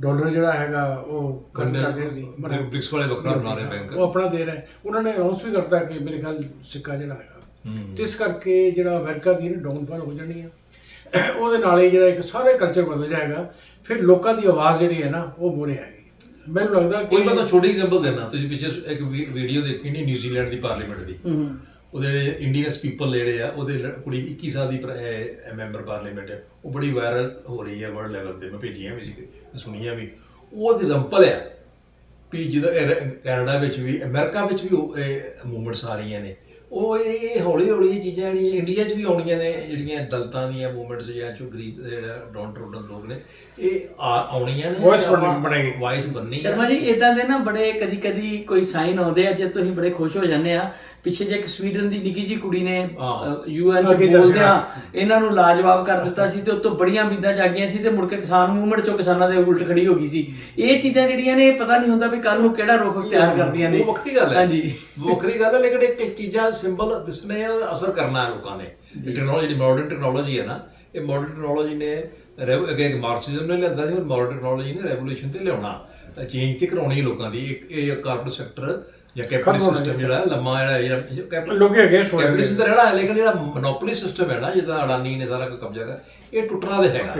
ਡਾਲਰ ਜਿਹੜਾ ਹੈਗਾ ਉਹ ਬਣਾ- ਬ੍ਰਿਕਸ ਵਾਲੇ ਵੱਖਰਾ ਬਣਾ ਰਹੇ ਬੈਂਕ ਉਹ ਆਪਣਾ ਦੇ ਰਿਹਾ। ਉਹਨਾਂ ਨੇ ਅਨਾਉਂਸ ਵੀ ਕਰਤਾ ਕਿ ਮੇਰੇ ਖਿਆਲ ਸਿੱਕਾ ਜਿਹੜਾ ਹੈਗਾ। ਹੂੰ। ਤੇ ਇਸ ਕਰਕੇ ਜਿਹੜਾ ਅਮਰੀਕਾ ਦੀ ਡਾਊਨਫਾਲ ਹੋ ਜਾਣੀ ਆ। <coughs> ਉਹਦੇ ਨਾਲ ਹੀ ਜਿਹੜਾ ਇੱਕ ਸਾਰੇ ਕਲਚਰ ਬਦਲ ਜਾਏਗਾ। ਫਿਰ ਲੋਕਾਂ ਦੀ ਆਵਾਜ਼ ਜਿਹੜੀ ਹੈ ਨਾ ਉਹ ਮੋਰੇ ਆਏਗੀ। ਮੈਨੂੰ ਲੱਗਦਾ ਕੋਈ ਮੈਂ ਤਾਂ ਛੋਟੀ ਐਗਜ਼ਾਮਪਲ ਦੇਣਾ ਤੁਸੀਂ ਪਿੱਛੇ ਇੱਕ ਵੀਡੀਓ ਦੇਖੀ ਨਹੀਂ ਨਿਊਜ਼ੀਲੈਂਡ ਦੀ ਪਾਰਲੀਮੈਂਟ ਦੀ। ਹੂੰ। ਉਹਦੇ ਜਿਹੜੇ ਇੰਡੀਅਨਸ ਪੀਪਲ ਜਿਹੜੇ ਆ ਉਹਦੇ ਕੁੜੀ 21 ਸਾਲ ਦੀ ਮੈਂਬਰ ਪਾਰਲੀਮੈਂਟ ਹੈ ਉਹ ਬੜੀ ਵਾਇਰਲ ਹੋ ਰਹੀ ਹੈ ਵਰਲਡ ਲੈਵਲ ਤੇ। ਮੈਂ ਭੇਜੀਆਂ ਵੀ ਸੀ ਸੁਣੀਆਂ ਵੀ। ਉਹ ਐਗਜ਼ਾਮਪਲ ਹੈ ਵੀ ਜਦੋਂ ਇਹ ਕੈਨੇਡਾ ਵਿੱਚ ਵੀ ਅਮਰੀਕਾ ਵਿੱਚ ਵੀ ਉਹ ਮੂਵਮੈਂਟਸ ਆ ਰਹੀਆਂ ਨੇ। ਉਹ ਇਹ ਇਹ ਹੌਲੀ ਹੌਲੀ ਇਹ ਚੀਜ਼ਾਂ ਜਿਹੜੀਆਂ ਇੰਡੀਆ 'ਚ ਵੀ ਆਉਣੀਆਂ ਨੇ ਜਿਹੜੀਆਂ ਦਲਤਾਂ ਦੀਆਂ ਮੂਵਮੈਂਟਸ ਜਾਂ ਜੋ ਗਰੀਬ ਜਿਹੜਾ ਡਾਊਨ ਟਰੋਡਨ ਲੋਕ ਨੇ ਇਹ ਆ- ਆਉਣੀਆਂ ਨੇ ਬਣਨੀ- ਬਣੇਗੀ। ਵਾਇਸ ਬਣਨੀ ਹੈ ਸ਼ਰਮਾ ਜੀ ਇਦਾਂ ਦੇ ਨਾ ਬੜੇ ਕਦੀ ਕਦੀ ਕੋਈ ਸਾਈਨ ਆਉਂਦੇ ਆ ਜੇ ਤੁਸੀਂ ਬੜੇ ਖੁਸ਼ ਹੋ ਜਾਂਦੇ ਆ ਪਿੱਛੇ ਜੇ ਇੱਕ ਸਵੀਡਨ ਦੀ ਨਿੱਕੀ ਜੀ ਕੁੜੀ ਨੇ। ਯੂਐਨ ਚ। ਬੋਲਦਿਆਂ ਇਹਨਾਂ ਨੂੰ ਲਾਜਵਾਬ ਕਰ ਦਿੱਤਾ ਸੀ ਤੇ ਉਤੋਂ ਬੜੀਆਂ ਉਮੀਦਾਂ ਜਾਗੀਆਂ ਸੀ ਤੇ ਮੁੜ ਕੇ ਕਿਸਾਨ ਮੂਵਮੈਂਟ ਚੋਂ ਕਿਸਾਨਾਂ ਦੇ ਉਲਟ ਖੜੀ ਹੋ ਗਈ ਸੀ। ਇਹ ਚੀਜ਼ਾਂ ਜਿਹੜੀਆਂ ਨੇ ਪਤਾ ਨਹੀਂ ਹੁੰਦਾ ਵੀ ਕੱਲ ਨੂੰ ਕਿਹੜਾ ਰੁਖ ਅਖਤਿਆਰ ਕਰਦੀਆਂ ਨੇ। ਉਹ ਵੱਖਰੀ ਗੱਲ ਹੈ। ਹਾਂਜੀ। ਵੱਖਰੀ ਗੱਲ ਹੈ ਲੇਕਿਨ ਇਹ ਚੀਜ਼ਾਂ ਸਿੰਬਲ ਦਿਸਨੇ ਆ ਅਸਰ ਕਰਨਾ ਹੈ ਲੋਕਾਂ ਨੇ। ਟੈਕਨੋਲੋਜੀ ਮਾਡਰਨ ਟੈਕਨੋਲੋਜੀ ਹੈ ਨਾ ਇਹ ਮਾਡਰਨ ਟੈਕਨੋਲੋਜੀ ਨੇ ਰੈਵ- ਅੱਗੇ ਮਾਰਕਸਿਜ਼ਮ ਨੇ ਲਿਆਂਦਾ ਸੀ ਔਰ ਮਾਡਰਨ ਟੈਕਨੋਲੋਜੀ ਨੇ ਰੈਵੋਲੂਸ਼ਨ ਤੇ ਲਿਆਉਣਾ। ਚੇਂਜ ਤੇ ਕਰਾਉਣੀ ਲੋਕਾਂ ਦੀ। ਇੱਕ ਇਹ ਕਾਰਪੋਰੇਟ ਸੈਕਟਰ ਜਾਂ ਕੈਪੀਟਲ ਖਤਮ ਹੋਣਾ ਸਿਸਟਮ ਜਿਹੜਾ ਲੰਮਾ ਜਿਹੜਾ ਜਿਹੜਾ ਕੈਪੀਟਲ ਲੋਕੀ ਰਹੇ ਨੇ। ਕੈਪੀਟਲਿਜ਼ਮ ਤਾਂ ਰਹਿਣਾ ਹੈ ਲੇਕਿਨ ਜਿਹੜਾ ਮੋਨੋਪੋਲੀ ਸਿਸਟਮ ਹੈ ਨਾ ਜਿਹਦਾ ਅਡਾਨੀ ਨੇ ਸਾਰਾ ਕੁਝ ਕਬਜ਼ਾ ਕਰ ਇਹ ਟੁੱਟਣਾ ਤੇ ਹੈਗਾ।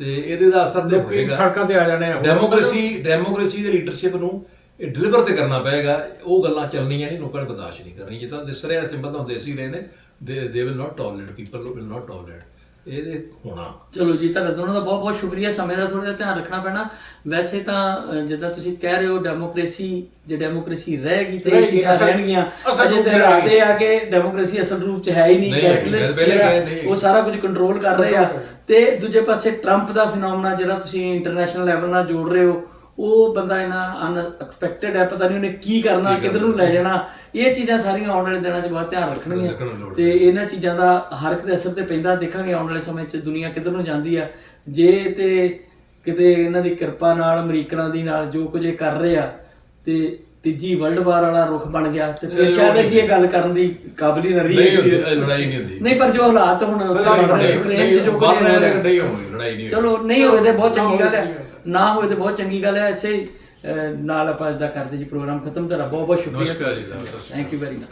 ਤੇ ਇਹਦੇ ਦਾ ਅਸਰ ਤੇ ਹੋਏਗਾ। ਸੜਕਾਂ ਤੇ ਆ ਜਾਣੇ ਆ। ਡੈਮੋਕ੍ਰੇਸੀ ਡੈਮੋਕ੍ਰੇਸੀ ਦੇ ਲੀਡਰਸ਼ਿਪ ਨੂੰ ਇਹ ਡਿਲੀਵਰ ਤੇ ਕਰਨਾ ਪਏਗਾ। ਉਹ ਗੱਲਾਂ ਚੱਲਣੀਆਂ ਨਹੀਂ ਲੋਕਾਂ ਨੇ ਬਰਦਾਸ਼ਤ ਨਹੀਂ ਕਰਨੀ। ਜਿੱਦਾਂ ਦਿਸ ਰਿਹਾ ਸਿੰਬਲ ਤਾਂ ਹੁੰਦੇ ਸੀ ਰਹੇ ਨੇ ਦੇ ਦੇ will not tolerate people will not tolerate ਇਹਦੇ ਹੋਣਾ। ਚਲੋ ਜੀ ਤੁਹਾਡਾ ਦੋਨੋਂ ਦਾ ਬਹੁਤ ਬਹੁਤ ਸ਼ੁਕਰੀਆ। ਸਮੇਂ ਦਾ ਥੋੜਾ ਜਿਹਾ ਧਿਆਨ ਰੱਖਣਾ ਪੈਣਾ। ਵੈਸੇ ਤਾਂ ਜਿੱਦਾਂ ਤੁਸੀਂ ਕਹਿ ਰਹੇ ਹੋ ਡੈਮੋਕ੍ਰੇਸੀ ਜੇ ਡੈਮੋਕ੍ਰੇਸੀ ਰਹੇਗੀ ਤੇ ਇਹ ਰਹੇਗੀ, ਚੀਜ਼ਾਂ ਅਸਲ- ਰਹਿਣਗੀਆਂ। ਅਸਲ ਅਜੇ ਰੂਪ ਤੇ ਚ ਰਹੇਗੀ। ਆ ਕਿ ਡੈਮੋਕ੍ਰੇਸੀ ਅਸਲ ਰੂਪ ਚ ਹੈ ਹੀ ਨਹੀਂ। ਨਹੀਂ ਹੈਗੀ, ਕੈਪੀਟਲਿਸਟ ਪਹਿਲੇ ਜਿਹੜਾ ਕਹੇ ਨਹੀਂ। ਉਹ ਸਾਰਾ ਕੁਝ ਕੰਟਰੋਲ ਕਰ ਰਹੇ। ਆ ਤੇ ਦੂਜੇ ਪਾਸੇ ਟਰੰਪ ਦਾ ਫਿਨੋਮਨਾ ਜਿਹੜਾ ਤੁਸੀਂ ਇੰਟਰਨੈਸ਼ਨਲ ਲੈਵਲ ਨਾਲ ਜੋੜ ਰਹੇ ਹੋ ਉਹ ਬੰਦਾ ਇਹਨਾਂ ਅਨਐਕਸਪੈਕਟਡ ਹੈ ਪਤਾ ਨਹੀਂ ਉਹਨੇ ਕੀ ਕਰਨਾ। ਕਿੱਧਰ ਨੂੰ ਲੈ ਜਾਣਾ। ਇਹ ਚੀਜ਼ਾਂ ਸਾਰੀਆਂ ਆਉਣ ਵਾਲੇ ਦਿਨਾਂ 'ਚ ਬਹੁਤ ਧਿਆਨ ਰੱਖਣਗੀਆਂ। ਤੇ ਇਹਨਾਂ ਚੀਜ਼ਾਂ ਦਾ ਹਰ ਇੱਕ ਦੇ ਅਸਰ ਤੇ ਪੈਂਦਾ। ਦੇਖਾਂਗੇ ਆਉਣ ਵਾਲੇ ਸਮੇਂ 'ਚ ਦੁਨੀਆ ਕਿੱਧਰ ਨੂੰ ਜਾਂਦੀ ਆ। ਜੇ ਤੇ ਕਿਤੇ ਇਹਨਾਂ ਦੀ ਕਿਰਪਾ ਨਾਲ ਅਮਰੀਕਨਾਂ ਦੀ ਨਾਲ ਜੋ ਕੁਝ ਇਹ ਕਰ ਰਹੇ ਆ ਤੇ ਤੀਜੀ ਵਰਲਡ ਵਾਰ ਵਾਲਾ ਰੁਖ ਬਣ ਗਿਆ ਤੇ ਫਿਰ ਸ਼ਾਇਦ ਅਸੀਂ ਇਹ ਗੱਲ ਕਰਨ ਦੀ ਕਾਬਲ ਹੀ ਨਾ ਨਹੀਂ ਰਹੀ ਲੜਾਈ ਨਹੀਂ ਹੁੰਦੀ। ਨਹੀਂ ਪਰ ਜੋ ਹਾਲਾਤ ਹੁਣ ਯੂਕਰੇਨ 'ਚ ਜੋ ਕੁਝ ਹੋ ਰਿਹਾ। ਲੜਾਈ ਨਹੀਂ ਚਲੋ ਨਹੀਂ ਹੋਵੇ ਤੇ ਬਹੁਤ ਚੰਗੀ ਗੱਲ ਹੈ ਨਾ ਹੋਵੇ ਤੇ ਬਹੁਤ ਚੰਗੀ ਗੱਲ ਹੈ ਐਸੇ ਨਾਲ ਆਪਾਂ ਇਸਦਾ ਕਰਦੇ ਜੀ ਪ੍ਰੋਗਰਾਮ ਖਤਮ ਤੁਹਾਡਾ ਬਹੁਤ ਬਹੁਤ ਸ਼ੁਕਰੀਆ। ਨਮਸਕਾਰ ਜੀ ਥੈਂਕ ਯੂ ਵੈਰੀ ਮਚ